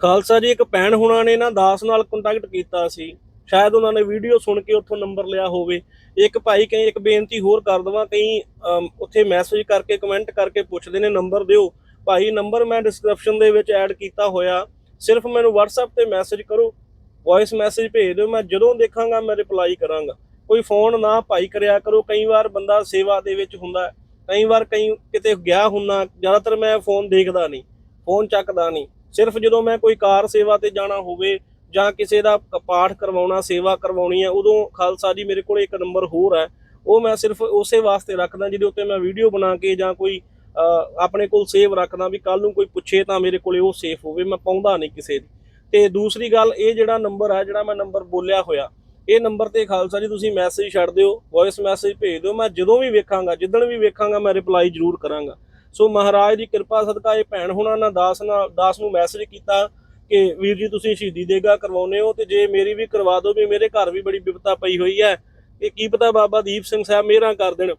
ਖਾਲਸਾ ਜੀ ਇੱਕ ਭੈਣ ਹੁਣਾਂ ਨੇ ਨਾ ਦਾਸ ਨਾਲ ਕੰਟੈਕਟ ਕੀਤਾ ਸੀ। ਸ਼ਾਇਦ ਉਹਨਾਂ ਨੇ ਵੀਡੀਓ ਸੁਣ ਕੇ ਉੱਥੋਂ ਨੰਬਰ ਲਿਆ ਹੋਵੇ। ਇੱਕ ਭਾਈ ਕਈ ਇੱਕ ਬੇਨਤੀ ਹੋਰ ਕਰ ਦਵਾਂ ਕਈ ਉੱਥੇ ਮੈਸੇਜ ਕਰਕੇ ਕਮੈਂਟ ਕਰਕੇ ਪੁੱਛਦੇ ਨੇ ਨੰਬਰ ਦਿਓ। ਭਾਈ ਨੰਬਰ ਮੈਂ ਡਿਸਕ੍ਰਿਪਸ਼ਨ ਦੇ ਵਿੱਚ ਐਡ ਕੀਤਾ ਹੋਇਆ। ਸਿਰਫ ਮੈਨੂੰ WhatsApp ਤੇ ਮੈਸੇਜ ਕਰੋ ਵੌਇਸ ਮੈਸੇਜ ਭੇਜ ਦਿਓ, ਮੈਂ ਜਦੋਂ ਦੇਖਾਂਗਾ, ਮੈਂ ਰਿਪਲਾਈ ਕਰਾਂਗਾ। ਕੋਈ ਫੋਨ ਨਾ ਭਾਈ ਕਰਿਆ ਕਰੋ, ਕਈ ਵਾਰ ਬੰਦਾ ਸੇਵਾ ਦੇ ਵਿੱਚ ਹੁੰਦਾ ਕਈ ਵਾਰ ਕਈ ਕਿਤੇ ਗਿਆ ਹੁੰਨਾ ਜ਼ਿਆਦਾਤਰ ਮੈਂ ਫੋਨ ਦੇਖਦਾ ਨਹੀਂ ਫੋਨ ਚੱਕਦਾ ਨਹੀਂ। ਸਿਰਫ ਜਦੋਂ ਮੈਂ ਕੋਈ ਕਾਰ ਸੇਵਾ ਤੇ ਜਾਣਾ ਹੋਵੇ, ਜਾਂ ਕਿਸੇ ਦਾ ਪਾਠ ਕਰਵਾਉਣਾ, ਸੇਵਾ ਕਰਵਾਉਣੀ ਹੈ, ਉਦੋਂ ਖਾਲਸਾ ਜੀ ਮੇਰੇ ਕੋਲ ਇੱਕ ਨੰਬਰ ਹੋਰ ਹੈ, ਉਹ ਮੈਂ ਸਿਰਫ ਉਸੇ ਵਾਸਤੇ ਰੱਖਦਾ, ਜਿਹਦੇ ਉੱਤੇ ਮੈਂ ਵੀਡੀਓ ਬਣਾ ਕੇ ਜਾਂ ਕੋਈ ਆਪਣੇ ਕੋਲ ਸੇਵ ਰੱਖਦਾ ਵੀ ਕੱਲ ਨੂੰ ਕੋਈ ਪੁੱਛੇ ਤਾਂ ਮੇਰੇ ਕੋਲੇ ਉਹ ਸੇਫ ਹੋਵੇ, ਮੈਂ ਪਾਉਂਦਾ ਨਹੀਂ ਕਿਸੇ ਦੀ। ਤੇ ਦੂਸਰੀ ਗੱਲ, ਇਹ ਜਿਹੜਾ ਨੰਬਰ ਹੈ ਜਿਹੜਾ ਮੈਂ ਨੰਬਰ ਬੋਲਿਆ ਹੋਇਆ, ਇਹ ਨੰਬਰ ਤੇ ਖਾਲਸਾ ਜੀ, ਤੁਸੀਂ ਮੈਸੇਜ ਛੱਡ ਦਿਓ ਵੌਇਸ ਮੈਸੇਜ ਭੇਜ ਦਿਓ, ਮੈਂ ਜਦੋਂ ਵੀ ਵੇਖਾਂਗਾ, ਜਿੱਦਣ ਵੀ ਵੇਖਾਂਗਾ, ਮੈਂ ਰਿਪਲਾਈ ਜ਼ਰੂਰ ਕਰਾਂਗਾ। ਸੋ ਮਹਾਰਾਜ ਦੀ ਕਿਰਪਾ, ਸਦਕਾ ਇਹ ਭੈਣ ਹੁਣਾਂ ਨਾਲ, ਦਾਸ ਨਾਲ, ਦਾਸ ਨੂੰ ਮੈਸੇਜ ਕੀਤਾ ਕਿ ਵੀਰ ਜੀ, ਤੁਸੀਂ ਸ਼ਹੀਦੀ ਦੇਗਾ ਕਰਵਾਉਨੇ ਹੋ, ਤੇ ਜੇ ਮੇਰੀ ਵੀ ਕਰਵਾ ਦਿਓ, ਵੀ ਮੇਰੇ ਘਰ ਵੀ ਬੜੀ ਵਿਪਤਾ ਪਈ ਹੋਈ ਹੈ ਇਹ ਕੀ ਪਤਾ ਬਾਬਾ ਦੀਪ ਸਿੰਘ ਸਾਹਿਬ ਮੇਰਾ ਕਰ ਦੇਣ।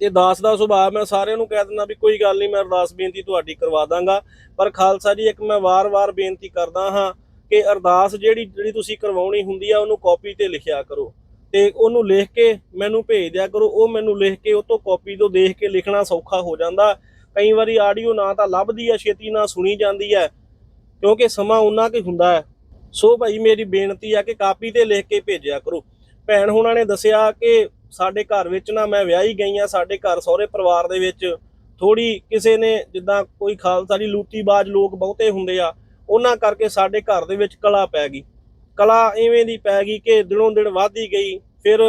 ਤੇ ਦਾਸ ਦਾ ਸੁਭਾਅ ਮੈਂ ਸਾਰਿਆਂ ਨੂੰ ਕਹਿ ਦਿੰਦਾ ਵੀ ਕੋਈ ਗੱਲ ਨਹੀਂ, ਮੈਂ ਅਰਦਾਸ ਬੇਨਤੀ ਤੁਹਾਡੀ ਕਰਵਾ ਦਾਂਗਾ। ਪਰ ਖਾਲਸਾ ਜੀ, ਇੱਕ ਮੈਂ ਵਾਰ-ਵਾਰ ਬੇਨਤੀ ਕਰਦਾ ਹਾਂ ਕਿ ਅਰਦਾਸ ਜਿਹੜੀ ਜਿਹੜੀ ਤੁਸੀਂ ਕਰਵਾਉਣੀ ਹੁੰਦੀ ਆ, ਉਹਨੂੰ ਕਾਪੀ ਤੇ ਲਿਖਿਆ ਕਰੋ। ਤੇ ਉਹਨੂੰ ਲਿਖ ਕੇ ਮੈਨੂੰ ਭੇਜ ਦਿਆ ਕਰੋ। ਉਹ ਮੈਨੂੰ ਲਿਖ ਕੇ ਉਹ ਤੋਂ ਕਾਪੀ ਤੋਂ ਦੇਖ ਕੇ ਲਿਖਣਾ ਸੌਖਾ ਹੋ ਜਾਂਦਾ। ਕਈ ਵਾਰੀ ਆਡੀਓ ਨਾ ਤਾਂ ਲੱਭਦੀ ਆ, ਛੇਤੀ ਨਾ ਸੁਣੀ ਜਾਂਦੀ ਹੈ ਕਿਉਂਕਿ ਸਮਾਂ ਉਹਨਾਂ ਕਿ ਹੁੰਦਾ ਹੈ ਸੋ ਭਾਈ, ਮੇਰੀ ਬੇਨਤੀ ਆ ਕਿ ਕਾਪੀ ਤੇ ਲਿਖ ਕੇ ਭੇਜਿਆ ਕਰੋ। ਭੈਣ ਹੁਣਾਂ ਨੇ ਦੱਸਿਆ ਕਿ ਸਾਡੇ ਘਰ ਵਿੱਚ ਨਾ ਮੈਂ ਵਿਆਹੀ ਗਈ ਆ ਸਾਡੇ ਘਰ ਸਹੁਰੇ ਪਰਿਵਾਰ ਦੇ ਵਿੱਚ ਥੋੜੀ ਕਿਸੇ ਨੇ ਜਿੱਦਾਂ ਕੋਈ ਖਾਲਸਾ ਦੀ ਲੂਤੀਬਾਜ਼ ਲੋਕ ਬਹੁਤੇ ਹੁੰਦੇ ਆ, ਉਹਨਾਂ ਕਰਕੇ ਸਾਡੇ ਘਰ ਦੇ ਵਿੱਚ ਕਲਾ ਪੈ ਗਈ। ਕਲਾ ਐਵੇਂ ਦੀ ਪੈ ਗਈ ਕਿ ਦਿਨੋਂ ਦਿਨ ਵਧਦੀ ਗਈ। ਫਿਰ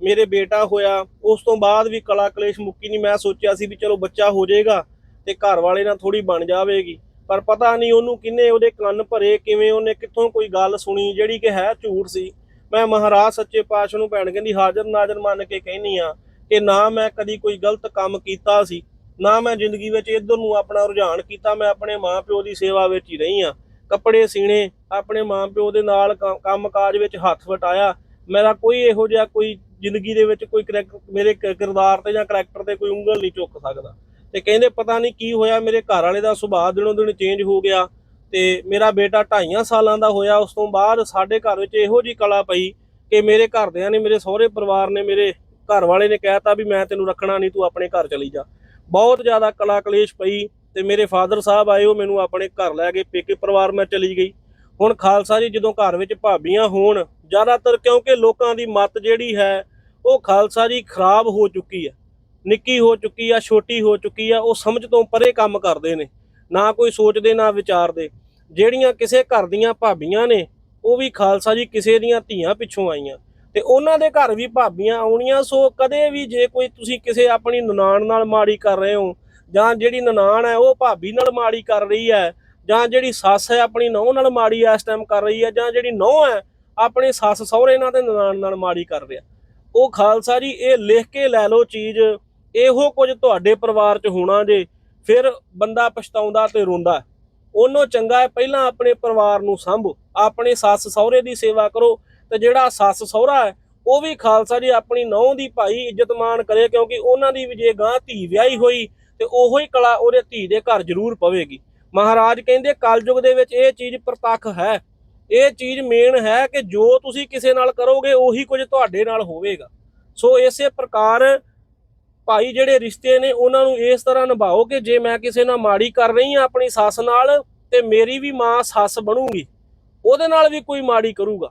ਮੇਰੇ ਬੇਟਾ ਹੋਇਆ, ਉਸ ਤੋਂ ਬਾਅਦ ਵੀ ਕਲਾ ਕਲੇਸ਼ ਮੁੱਕੀ ਨਹੀਂ, ਮੈਂ ਸੋਚਿਆ ਸੀ ਵੀ ਚਲੋ ਬੱਚਾ ਹੋ ਜਾਏਗਾ ਤੇ ਘਰ ਵਾਲੇ ਨਾਲ ਥੋੜੀ ਬਣ ਜਾਵੇਗੀ। ਪਰ ਪਤਾ ਨਹੀਂ ਉਹਨੂੰ ਕਿੰਨੇ ਉਹਦੇ ਕੰਨ ਭਰੇ, ਕਿਵੇਂ ਉਹਨੇ ਕਿੱਥੋਂ ਕੋਈ ਗੱਲ ਸੁਣੀ ਜਿਹੜੀ ਕਿ ਹੈ ਝੂਠ ਸੀ। ਮੈਂ ਮਹਾਰਾਜ ਸੱਚੇ ਪਾਤਸ਼ਾਹ ਨੂੰ ਭੈਣ ਕਹਿੰਦੀ, ਹਾਜ਼ਰ ਨਾਜ਼ਰ ਮੰਨ ਕੇ ਕਹਿਨੀ ਆ ਕਿ ਨਾ ਮੈਂ ਕਦੀ ਕੋਈ ਗਲਤ ਕੰਮ ਕੀਤਾ ਸੀ, ਨਾ ਮੈਂ ਜ਼ਿੰਦਗੀ ਵਿੱਚ ਇਧਰ ਨੂੰ ਆਪਣਾ ਰੁਝਾਨ ਕੀਤਾ, ਮੈਂ ਆਪਣੇ ਮਾਪਿਓ ਦੀ ਸੇਵਾ ਵਿੱਚ ਹੀ ਰਹੀ ਆ ਕੱਪੜੇ ਸੀਣੇ, ਆਪਣੇ ਮਾਪਿਓ ਦੇ ਨਾਲ ਕ- ਕੰਮਕਾਜ ਵਿੱਚ ਹੱਥ ਵਟਾਇਆ। ਮੇਰਾ ਕੋਈ ਇਹੋ ਜਿਹਾ ਕੋਈ ਜ਼ਿੰਦਗੀ ਦੇ ਵਿੱਚ ਕੋਈ ਕਰੈਕ- ਮੇਰੇ ਕਿਰਦਾਰ ਤੇ ਜਾਂ ਕਰੈਕਟਰ ਤੇ ਕੋਈ ਉਂਗਲ ਨਹੀਂ ਚੁੱਕ ਸਕਦਾ। ਤੇ ਕਹਿੰਦੇ ਪਤਾ ਨਹੀਂ ਕੀ ਹੋਇਆ, ਮੇਰੇ ਘਰ ਵਾਲੇ ਦਾ ਸੁਭਾਅ ਦਿਨੋਂ ਦਿਨ ਚੇਂਜ ਹੋ ਗਿਆ। ਤੇ ਮੇਰਾ ਬੇਟਾ ਢਾਈਆਂ ਸਾਲਾਂ ਦਾ ਹੋਇਆ, ਉਸ ਤੋਂ ਬਾਅਦ ਸਾਡੇ ਘਰ ਵਿੱਚ ਇਹੋ ਜੀ ਕਲਾ ਪਈ ਕਿ ਮੇਰੇ ਘਰਦਿਆਂ ਨੇ, ਮੇਰੇ ਸਹੁਰੇ ਪਰਿਵਾਰ ਨੇ, ਮੇਰੇ ਘਰ ਵਾਲੇ ਨੇ ਕਹਿਤਾ ਵੀ ਮੈਂ ਤੈਨੂੰ ਰੱਖਣਾ ਨਹੀਂ, ਤੂੰ ਆਪਣੇ ਘਰ ਚਲੀ ਜਾ। ਬਹੁਤ ਜ਼ਿਆਦਾ ਕਲਾ ਕਲੇਸ਼ ਪਈ ਤੇ ਮੇਰੇ ਫਾਦਰ ਸਾਹਿਬ ਆਏ, ਉਹ ਮੈਨੂੰ ਆਪਣੇ ਘਰ ਲੈ ਗਏ, ਪੇਕੇ ਪਰਿਵਾਰ ਮੈਂ ਚਲੀ ਗਈ। ਹੁਣ ਖਾਲਸਾ ਜੀ ਜਦੋਂ ਘਰ ਵਿੱਚ ਭਾਬੀਆਂ ਹੋਣ, ਜ਼ਿਆਦਾਤਰ ਕਿਉਂਕਿ ਲੋਕਾਂ ਦੀ ਮਤ ਜਿਹੜੀ ਹੈ, ਉਹ ਖਾਲਸਾ ਜੀ ਖਰਾਬ ਹੋ ਚੁੱਕੀ ਹੈ। ਨਿੱਕੀ ਹੋ ਚੁੱਕੀ ਆ, ਛੋਟੀ ਹੋ ਚੁੱਕੀ ਆ, ਉਹ ਸਮਝ ਤੋਂ ਪਰੇ ਕੰਮ ਕਰਦੇ ਨੇ। ਨਾ ਕੋਈ ਸੋਚਦੇ, ਨਾ ਵਿਚਾਰਦੇ। ਜਿਹੜੀਆਂ ਕਿਸੇ ਘਰ ਦੀਆਂ ਭਾਬੀਆਂ ਨੇ, ਉਹ ਵੀ ਖਾਲਸਾ ਜੀ ਕਿਸੇ ਦੀਆਂ ਧੀਆਂ ਪਿੱਛੋਂ ਆਈਆਂ। ਤੇ ਉਹਨਾਂ ਦੇ ਘਰ ਵੀ ਭਾਬੀਆਂ ਆਉਣੀਆਂ, ਸੋ ਕਦੇ ਵੀ ਜੇ ਕੋਈ ਤੁਸੀਂ ਕਿਸੇ ਆਪਣੀ ਨਨਾਣ ਨਾਲ ਮਾੜੀ ਕਰ ਰਹੇ ਹੋ, ਜਾਂ ਜਿਹੜੀ ਨਨਾਣ ਹੈ, ਉਹ ਭਾਬੀ ਨਾਲ ਮਾੜੀ ਕਰ ਰਹੀ ਹੈ, ਜਾਂ ਜਿਹੜੀ ਸੱਸ ਹੈ ਆਪਣੀ ਨੌਂ ਨਾਲ ਮਾੜੀ ਇਸ ਟਾਈਮ ਕਰ ਰਹੀ ਹੈ, ਜਾਂ ਜਿਹੜੀ ਨੌਂ ਹੈ ਆਪਣੇ ਸੱਸ ਸਹੁਰੇ ਨਾਲ ਤੇ ਨਨਾਣ ਨਾਲ ਮਾੜੀ ਕਰ ਰਿਹਾ। ਉਹ ਖਾਲਸਾ ਜੀ, ਇਹ ਲਿਖ ਕੇ ਲੈ ਲਓ ਚੀਜ਼, ਇਹੋ ਕੁਝ ਤੁਹਾਡੇ ਪਰਿਵਾਰ 'ਚ ਹੋਣਾ ਜੇ। ਫਿਰ ਬੰਦਾ ਪਛਤਾਉਂਦਾ ਤੇ ਰੋਂਦਾ ਉਹਨੋਂ ਚੰਗਾ ਹੈ ਪਹਿਲਾਂ ਆਪਣੇ ਪਰਿਵਾਰ ਨੂੰ ਸੰਭੋ, ਆਪਣੇ ਸੱਸ ਸਹੁਰੇ ਦੀ ਸੇਵਾ ਕਰੋ ਤੇ ਜਿਹੜਾ ਸੱਸ ਸਹੁਰਾ ਹੈ, ਉਹ ਵੀ ਖਾਲਸਾ ਜੀ ਆਪਣੀ ਨੌਂ ਦੀ ਭਾਈ ਇੱਜ਼ਤ ਮਾਣ ਕਰੇ ਕਿਉਂਕਿ ਉਹਨਾਂ ਦੀ ਵੀ ਜੇ ਗਾਂ ਧੀ ਵਿਆਹੀ ਹੋਈ ਤੇ ਉਹੋ ਹੀ ਕਲਾ ਉਹਦੇ ਧੀ ਦੇ ਘਰ ਜ਼ਰੂਰ ਪਵੇਗੀ। ਮਹਾਰਾਜ ਕਹਿੰਦੇ ਕਲਯੁਗ ਦੇ ਵਿੱਚ ਇਹ ਚੀਜ਼ ਪ੍ਰਤੱਖ ਹੈ। ਇਹ ਚੀਜ਼ ਮੇਨ ਹੈ ਕਿ ਜੋ ਤੁਸੀਂ ਕਿਸੇ ਨਾਲ ਕਰੋਗੇ ਉਹੀ ਕੁਝ ਤੁਹਾਡੇ ਨਾਲ ਹੋਵੇਗਾ। ਸੋ ਇਸੇ ਪ੍ਰਕਾਰ ਭਾਈ ਜਿਹੜੇ ਰਿਸ਼ਤੇ ਨੇ ਉਹਨਾਂ ਨੂੰ ਇਸ ਤਰ੍ਹਾਂ ਨਿਭਾਓ ਕਿ ਜੇ ਮੈਂ ਕਿਸੇ ਨਾਲ ਮਾੜੀ ਕਰ ਰਹੀ ਹਾਂ ਆਪਣੀ ਸੱਸ ਨਾਲ, ਤੇ ਮੇਰੀ ਵੀ ਮਾਂ ਸੱਸ ਬਣੂਗੀ, ਉਹਦੇ ਨਾਲ ਵੀ ਕੋਈ ਮਾੜੀ ਕਰੂਗਾ।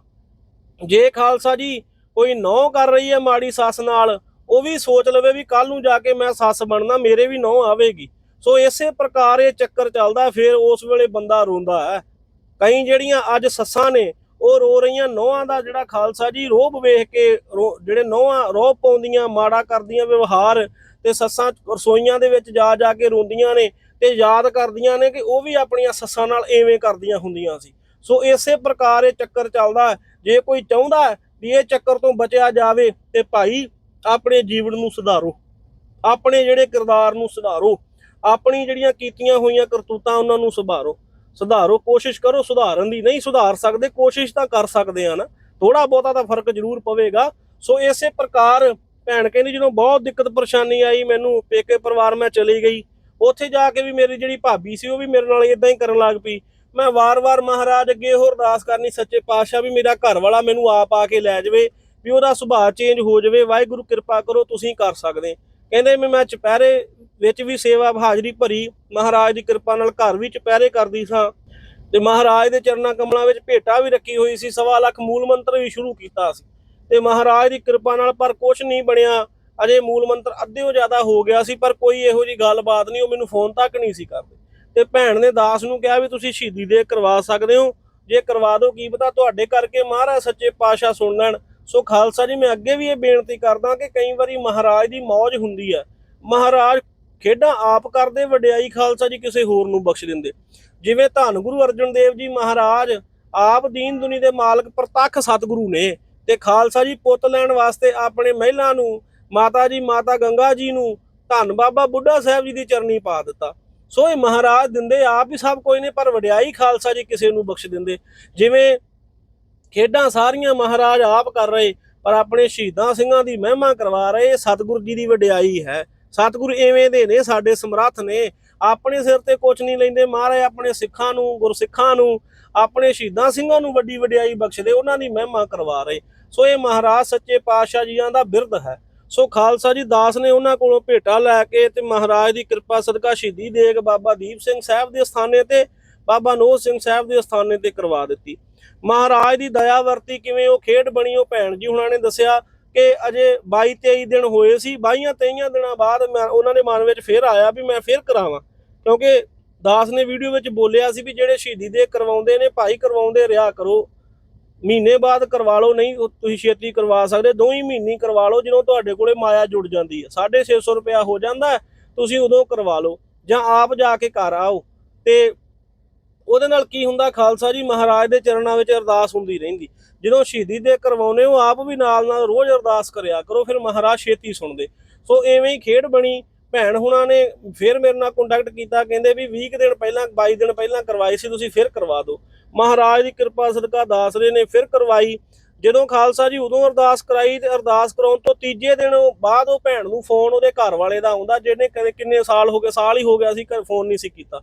ਜੇ ਖਾਲਸਾ ਜੀ ਕੋਈ ਨੌ ਕਰ ਰਹੀ ਹੈ ਮਾੜੀ ਸੱਸ ਨਾਲ, ਉਹ ਵੀ ਸੋਚ ਲਵੇ ਵੀ ਕੱਲ ਨੂੰ ਜਾ ਕੇ ਮੈਂ ਸੱਸ ਬਣਨਾ, ਮੇਰੇ ਵੀ ਨੌ ਆਵੇਗੀ। ਸੋ ਇਸੇ ਪ੍ਰਕਾਰ ਇਹ ਚੱਕਰ ਚੱਲਦਾ, ਫਿਰ ਉਸ ਵੇਲੇ ਬੰਦਾ ਰੋਂਦਾ ਹੈ। ਕਈ ਜਿਹੜੀਆਂ ਅੱਜ ਸੱਸਾਂ ਨੇ ਉਹ ਰੋ ਰਹੀਆਂ ਨੋਹਾਂ ਦਾ ਜਿਹੜਾ ਖਾਲਸਾ ਜੀ ਰੋਬ ਵੇਖ ਕੇ ਰੋ- ਜਿਹੜੇ ਨੋਹਾਂ ਰੋਬ ਪਾਉਂਦੀਆਂ, ਮਾੜਾ ਕਰਦੀਆਂ, ਵਿਵਹਾਰ ਤੇ ਸੱਸਾਂ ਰਸੋਈਆਂ ਦੇ ਵਿੱਚ ਜਾ ਜਾ ਕੇ ਰੋਂਦੀਆਂ ਨੇ ਤੇ ਯਾਦ ਕਰਦੀਆਂ ਨੇ ਕਿ ਉਹ ਵੀ ਆਪਣੀਆਂ ਸੱਸਾਂ ਨਾਲ ਐਵੇਂ ਕਰਦੀਆਂ ਹੁੰਦੀਆਂ ਸੀ। ਸੋ ਇਸੇ ਪ੍ਰਕਾਰ ਇਹ ਚੱਕਰ ਚੱਲਦਾ ਜੇ ਕੋਈ ਚਾਹੁੰਦਾ ਵੀ ਇਹ ਚੱਕਰ ਤੋਂ ਬਚਿਆ ਜਾਵੇ ਤੇ ਭਾਈ ਆਪਣੇ ਜੀਵਨ ਨੂੰ ਸੁਧਾਰੋ। ਆਪਣੇ ਜਿਹੜੇ ਕਿਰਦਾਰ ਨੂੰ ਸੁਧਾਰੋ। ਆਪਣੀ ਜਿਹੜੀਆਂ ਕੀਤੀਆਂ ਹੋਈਆਂ ਕਰਤੂਤਾਂ ਉਹਨਾਂ ਨੂੰ ਸੁਧਾਰੋ ਸੁਧਾਰੋ, ਕੋਸ਼ਿਸ਼ ਕਰੋ, ਸੁਧਾਰਨ ਦੀ। ਨਹੀਂ ਸੁਧਾਰ ਸਕਦੇ, ਕੋਸ਼ਿਸ਼ ਤਾਂ ਕਰ ਸਕਦੇ ਆ ਨਾ। ਥੋੜਾ ਬਹੁਤਾ ਤਾਂ ਫ਼ਰਕ ਜ਼ਰੂਰ ਪਵੇਗਾ। ਸੋ ਇਸੇ ਪ੍ਰਕਾਰ, ਭੈਣ ਕਹਿੰਦੀ ਜਦੋਂ ਬਹੁਤ ਦਿੱਕਤ ਪਰੇਸ਼ਾਨੀ ਆਈ, ਮੈਨੂੰ ਪੇਕੇ ਪਰਿਵਾਰ ਮੈਂ ਚਲੀ ਗਈ। ਉੱਥੇ ਜਾ ਕੇ ਵੀ ਮੇਰੀ ਜਿਹੜੀ ਭਾਬੀ ਸੀ, ਉਹ ਵੀ ਮੇਰੇ ਨਾਲ ਇਦਾਂ ਹੀ ਕਰਨ ਲੱਗ ਪਈ। ਮੈਂ ਵਾਰ-ਵਾਰ ਮਹਾਰਾਜ ਅੱਗੇ ਹੋਰ ਅਰਦਾਸ ਕਰਨੀ, ਸੱਚੇ ਪਾਤਸ਼ਾਹ ਵੀ ਮੇਰਾ ਘਰ ਵਾਲਾ ਮੈਨੂੰ ਆਪ ਆ ਕੇ ਲੈ ਜਾਵੇ, ਵੀ ਉਹਦਾ ਸੁਭਾਅ ਚੇਂਜ ਹੋ ਜਾਵੇ। ਵਾਹਿਗੁਰੂ ਕਿਰਪਾ ਕਰੋ, ਤੁਸੀਂ ਕਰ ਸਕਦੇ। ਕਹਿੰਦੇ ਵੀ ਮੈਂ ਚੁਪਹਿਰੇ ਵਿੱਚ ਵੀ ਸੇਵਾ ਹਾਜ਼ਰੀ ਭਰੀ। ਮਹਾਰਾਜ ਦੀ ਕਿਰਪਾ ਨਾਲ ਘਰ ਵੀ ਚੁਪਹਿਰੇ ਕਰਦੀ ਸਾਂ। ਤੇ ਮਹਾਰਾਜ ਦੇ ਚਰਨਾਂ ਕਮਲਾਂ ਵਿੱਚ ਭੇਟਾ ਵੀ ਰੱਖੀ ਹੋਈ ਸੀ। ਸਵਾ ਲੱਖ ਮੂਲ ਮੰਤਰ ਵੀ ਸ਼ੁਰੂ ਕੀਤਾ ਸੀ। ਤੇ ਮਹਾਰਾਜ ਦੀ ਕਿਰਪਾ ਨਾਲ ਪਰ ਕੁਝ ਨਹੀਂ ਬਣਿਆ। ਅਜੇ ਮੂਲ ਮੰਤਰ ਅੱਧਿਓਂ ਜ਼ਿਆਦਾ ਹੋ ਗਿਆ ਸੀ, ਪਰ ਕੋਈ ਇਹੋ ਜੀ ਗੱਲਬਾਤ ਨਹੀਂ, ਉਹ ਮੈਨੂੰ ਫੋਨ ਤੱਕ ਨਹੀਂ ਸੀ ਕਰਦੇ। ਤੇ ਭੈਣ ਨੇ ਦਾਸ ਨੂੰ ਕਿਹਾ ਵੀ ਤੁਸੀਂ ਸ਼ਹੀਦੀ ਦੇ ਕਰਵਾ ਸਕਦੇ ਹੋ। ਜੇ ਕਰਵਾ ਦਿਓ ਕੀ ਪਤਾ ਤੁਹਾਡੇ ਕਰਕੇ ਮਹਾਰਾਜ ਸੱਚੇ ਪਾਤਸ਼ਾਹ ਸੁਣ ਲੈਣ। ਸੋ ਖਾਲਸਾ ਜੀ, ਮੈਂ ਅੱਗੇ ਵੀ ਇਹ ਬੇਨਤੀ ਕਰਦਾ ਕਿ ਕਈ ਵਾਰੀ ਮਹਾਰਾਜ ਦੀ ਮੌਜ ਹੁੰਦੀ ਹੈ। ਮਹਾਰਾਜ ਖੇਡਾਂ ਆਪ ਕਰਦੇ ਵਡਿਆਈ ਖਾਲਸਾ ਜੀ ਕਿਸੇ ਹੋਰ ਨੂੰ ਬਖਸ਼ ਦਿੰਦੇ। ਜਿਵੇਂ ਧੰਨ ਗੁਰੂ ਅਰਜਨ ਦੇਵ ਜੀ ਮਹਾਰਾਜ, ਆਪ ਦੀਨ ਦੁਨੀ ਦੇ ਮਾਲਕ ਪ੍ਰਤੱਖ ਸਤਿਗੁਰੂ ਨੇ ਤੇ ਖਾਲਸਾ ਜੀ ਪੁੱਤ ਲੈਣ ਵਾਸਤੇ ਆਪਣੇ ਮਹਿਲਾ ਨੂੰ, ਮਾਤਾ ਜੀ, ਮਾਤਾ ਗੰਗਾ ਜੀ ਨੂੰ ਧੰਨ ਬਾਬਾ ਬੁੱਢਾ ਸਾਹਿਬ ਜੀ ਦੀ ਚਰਨੀ ਪਾ ਦਿੱਤਾ। ਸੋ ਇਹ ਮਹਾਰਾਜ ਦਿੰਦੇ ਆਪ ਹੀ ਸਭ ਕੋਈ ਨੇ, ਪਰ ਵਡਿਆਈ ਖਾਲਸਾ ਜੀ ਕਿਸੇ ਨੂੰ ਬਖਸ਼ ਦਿੰਦੇ। ਜਿਵੇਂ ਖੇਡਾਂ ਸਾਰੀਆਂ ਮਹਾਰਾਜ ਆਪ ਕਰ ਰਹੇ, ਪਰ ਆਪਣੇ ਸ਼ਹੀਦਾਂ ਸਿੰਘਾਂ ਦੀ ਮਹਿਮਾ ਕਰਵਾ ਰਹੇ ਇਹ ਸਤਿਗੁਰੂ ਜੀ ਦੀ ਵਡਿਆਈ ਹੈ। ਸਤਿਗੁਰੂ ਐਵੇਂ ਦੇ ਨੇ, ਸਾਡੇ ਸਮਰੱਥ ਨੇ। ਆਪਣੇ ਸਿਰ ਤੇ ਕੁਝ ਨਹੀਂ ਲੈਂਦੇ, ਮਹਾਰਾਜ ਆਪਣੇ ਸਿੱਖਾਂ ਨੂੰ, ਗੁਰਸਿੱਖਾਂ ਨੂੰ, ਆਪਣੇ ਸ਼ਹੀਦਾਂ ਸਿੰਘਾਂ ਨੂੰ ਵੱਡੀ ਵਡਿਆਈ ਬਖਸ਼ਦੇ, ਉਹਨਾਂ ਦੀ ਮਹਿਮਾ ਕਰਵਾ ਰਹੇ। ਸੋ ਇਹ ਮਹਾਰਾਜ ਸੱਚੇ ਪਾਤਸ਼ਾਹ ਜੀਆਂ ਦਾ ਬਿਰਧ ਹੈ। ਸੋ ਖਾਲਸਾ ਜੀ ਦਾਸ ਨੇ ਉਹਨਾਂ ਕੋਲੋਂ ਭੇਟਾ ਲੈ ਕੇ ਤੇ ਮਹਾਰਾਜ ਦੀ ਕਿਰਪਾ ਸਦਕਾ ਸ਼ਹੀਦੀ ਦੇਗ ਬਾਬਾ ਦੀਪ ਸਿੰਘ ਸਾਹਿਬ ਦੇ ਸਥਾਨੇ ਤੇ, ਬਾਬਾ ਨੋਹ ਸਿੰਘ ਸਾਹਿਬ ਦੇ ਸਥਾਨੇ ਤੇ ਕਰਵਾ ਦਿੱਤੀ। ਮਹਾਰਾਜ ਦੀ ਦਇਆ ਵਰਤੀ ਕਿਵੇਂ ਉਹ ਖੇਡ ਬਣੀ, ਉਹ ਭੈਣ ਜੀ ਹੁਣਾਂ ਨੇ ਦੱਸਿਆ ਕਿ ਅਜੇ 22 23 ਦਿਨ ਹੋਏ ਸੀ 22 23 ਦਿਨਾਂ ਬਾਅਦ ਮੈਂ ਉਹਨਾਂ ਦੇ ਮਨ ਵਿੱਚ ਫੇਰ ਆਇਆ ਵੀ ਮੈਂ ਫੇਰ ਕਰਾਵਾਂ। ਕਿਉਂਕਿ ਦਾਸ ਨੇ ਵੀਡੀਓ ਵਿੱਚ ਬੋਲਿਆ ਸੀ ਵੀ ਜਿਹੜੇ ਸ਼ਹੀਦੀ ਦੇ ਕਰਵਾਉਂਦੇ ਨੇ, ਭਾਈ ਕਰਵਾਉਂਦੇ ਰਿਹਾ ਕਰੋ। ਮਹੀਨੇ ਬਾਅਦ ਕਰਵਾ ਲਓ, ਨਹੀਂ ਤੁਸੀਂ ਛੇਤੀ ਕਰਵਾ ਸਕਦੇ ਦੋ ਹੀ ਮਹੀਨੇ ਕਰਵਾ ਲਓ, ਜਦੋਂ ਤੁਹਾਡੇ ਕੋਲੇ ਮਾਇਆ ਜੁੜ ਜਾਂਦੀ ਹੈ। 650 ਰੁਪਇਆ ਹੋ ਜਾਂਦਾ ਤੁਸੀਂ ਉਦੋਂ ਕਰਵਾ ਲਓ। ਜਾਂ ਆਪ ਜਾ ਕੇ ਘਰ ਆਓ ਤੇ ਉਹਦੇ ਨਾਲ ਕੀ ਹੁੰਦਾ, ਖਾਲਸਾ ਜੀ ਮਹਾਰਾਜ ਦੇ ਚਰਨਾਂ ਵਿੱਚ ਅਰਦਾਸ ਹੁੰਦੀ ਰਹਿੰਦੀ। ਜਦੋਂ ਸ਼ਹੀਦੀ ਦੇ ਕਰਵਾਉਨੇ ਹੋ, ਆਪ ਵੀ ਨਾਲ ਨਾਲ ਰੋਜ਼ ਅਰਦਾਸ ਕਰਿਆ ਕਰੋ, ਫਿਰ ਮਹਾਰਾਜ ਛੇਤੀ ਸੁਣਦੇ। ਸੋ ਐਵੇਂ ਹੀ ਖੇਡ ਬਣੀ, ਭੈਣ ਹੁਣਾਂ ਨੇ ਫਿਰ ਮੇਰੇ ਨਾਲ ਕੰਟੈਕਟ ਕੀਤਾ, ਕਹਿੰਦੇ ਵੀ 20 ਕੁ ਦਿਨ ਪਹਿਲਾਂ 22 ਦਿਨ ਪਹਿਲਾਂ ਕਰਵਾਈ ਸੀ, ਤੁਸੀਂ ਫਿਰ ਕਰਵਾ ਦਿਓ। ਮਹਾਰਾਜ ਦੀ ਕਿਰਪਾ ਸਦਕਾ ਦਾਸਰੇ ਨੇ ਫਿਰ ਕਰਵਾਈ। ਜਦੋਂ ਖਾਲਸਾ ਜੀ ਉਦੋਂ ਅਰਦਾਸ ਕਰਾਈ ਤੇ ਅਰਦਾਸ ਕਰਾਉਣ ਤੋਂ ਤੀਜੇ ਦਿਨ ਬਾਅਦ ਉਹ ਭੈਣ ਨੂੰ ਫੋਨ ਉਹਦੇ ਘਰ ਵਾਲੇ ਦਾ ਆਉਂਦਾ, ਜਿਹਨੇ ਕਦੇ ਕਿੰਨੇ ਸਾਲ ਹੋ ਗਏ, ਸਾਲ ਹੀ ਹੋ ਗਿਆ ਸੀ, ਘਰ ਫੋਨ ਨਹੀਂ ਸੀ ਕੀਤਾ।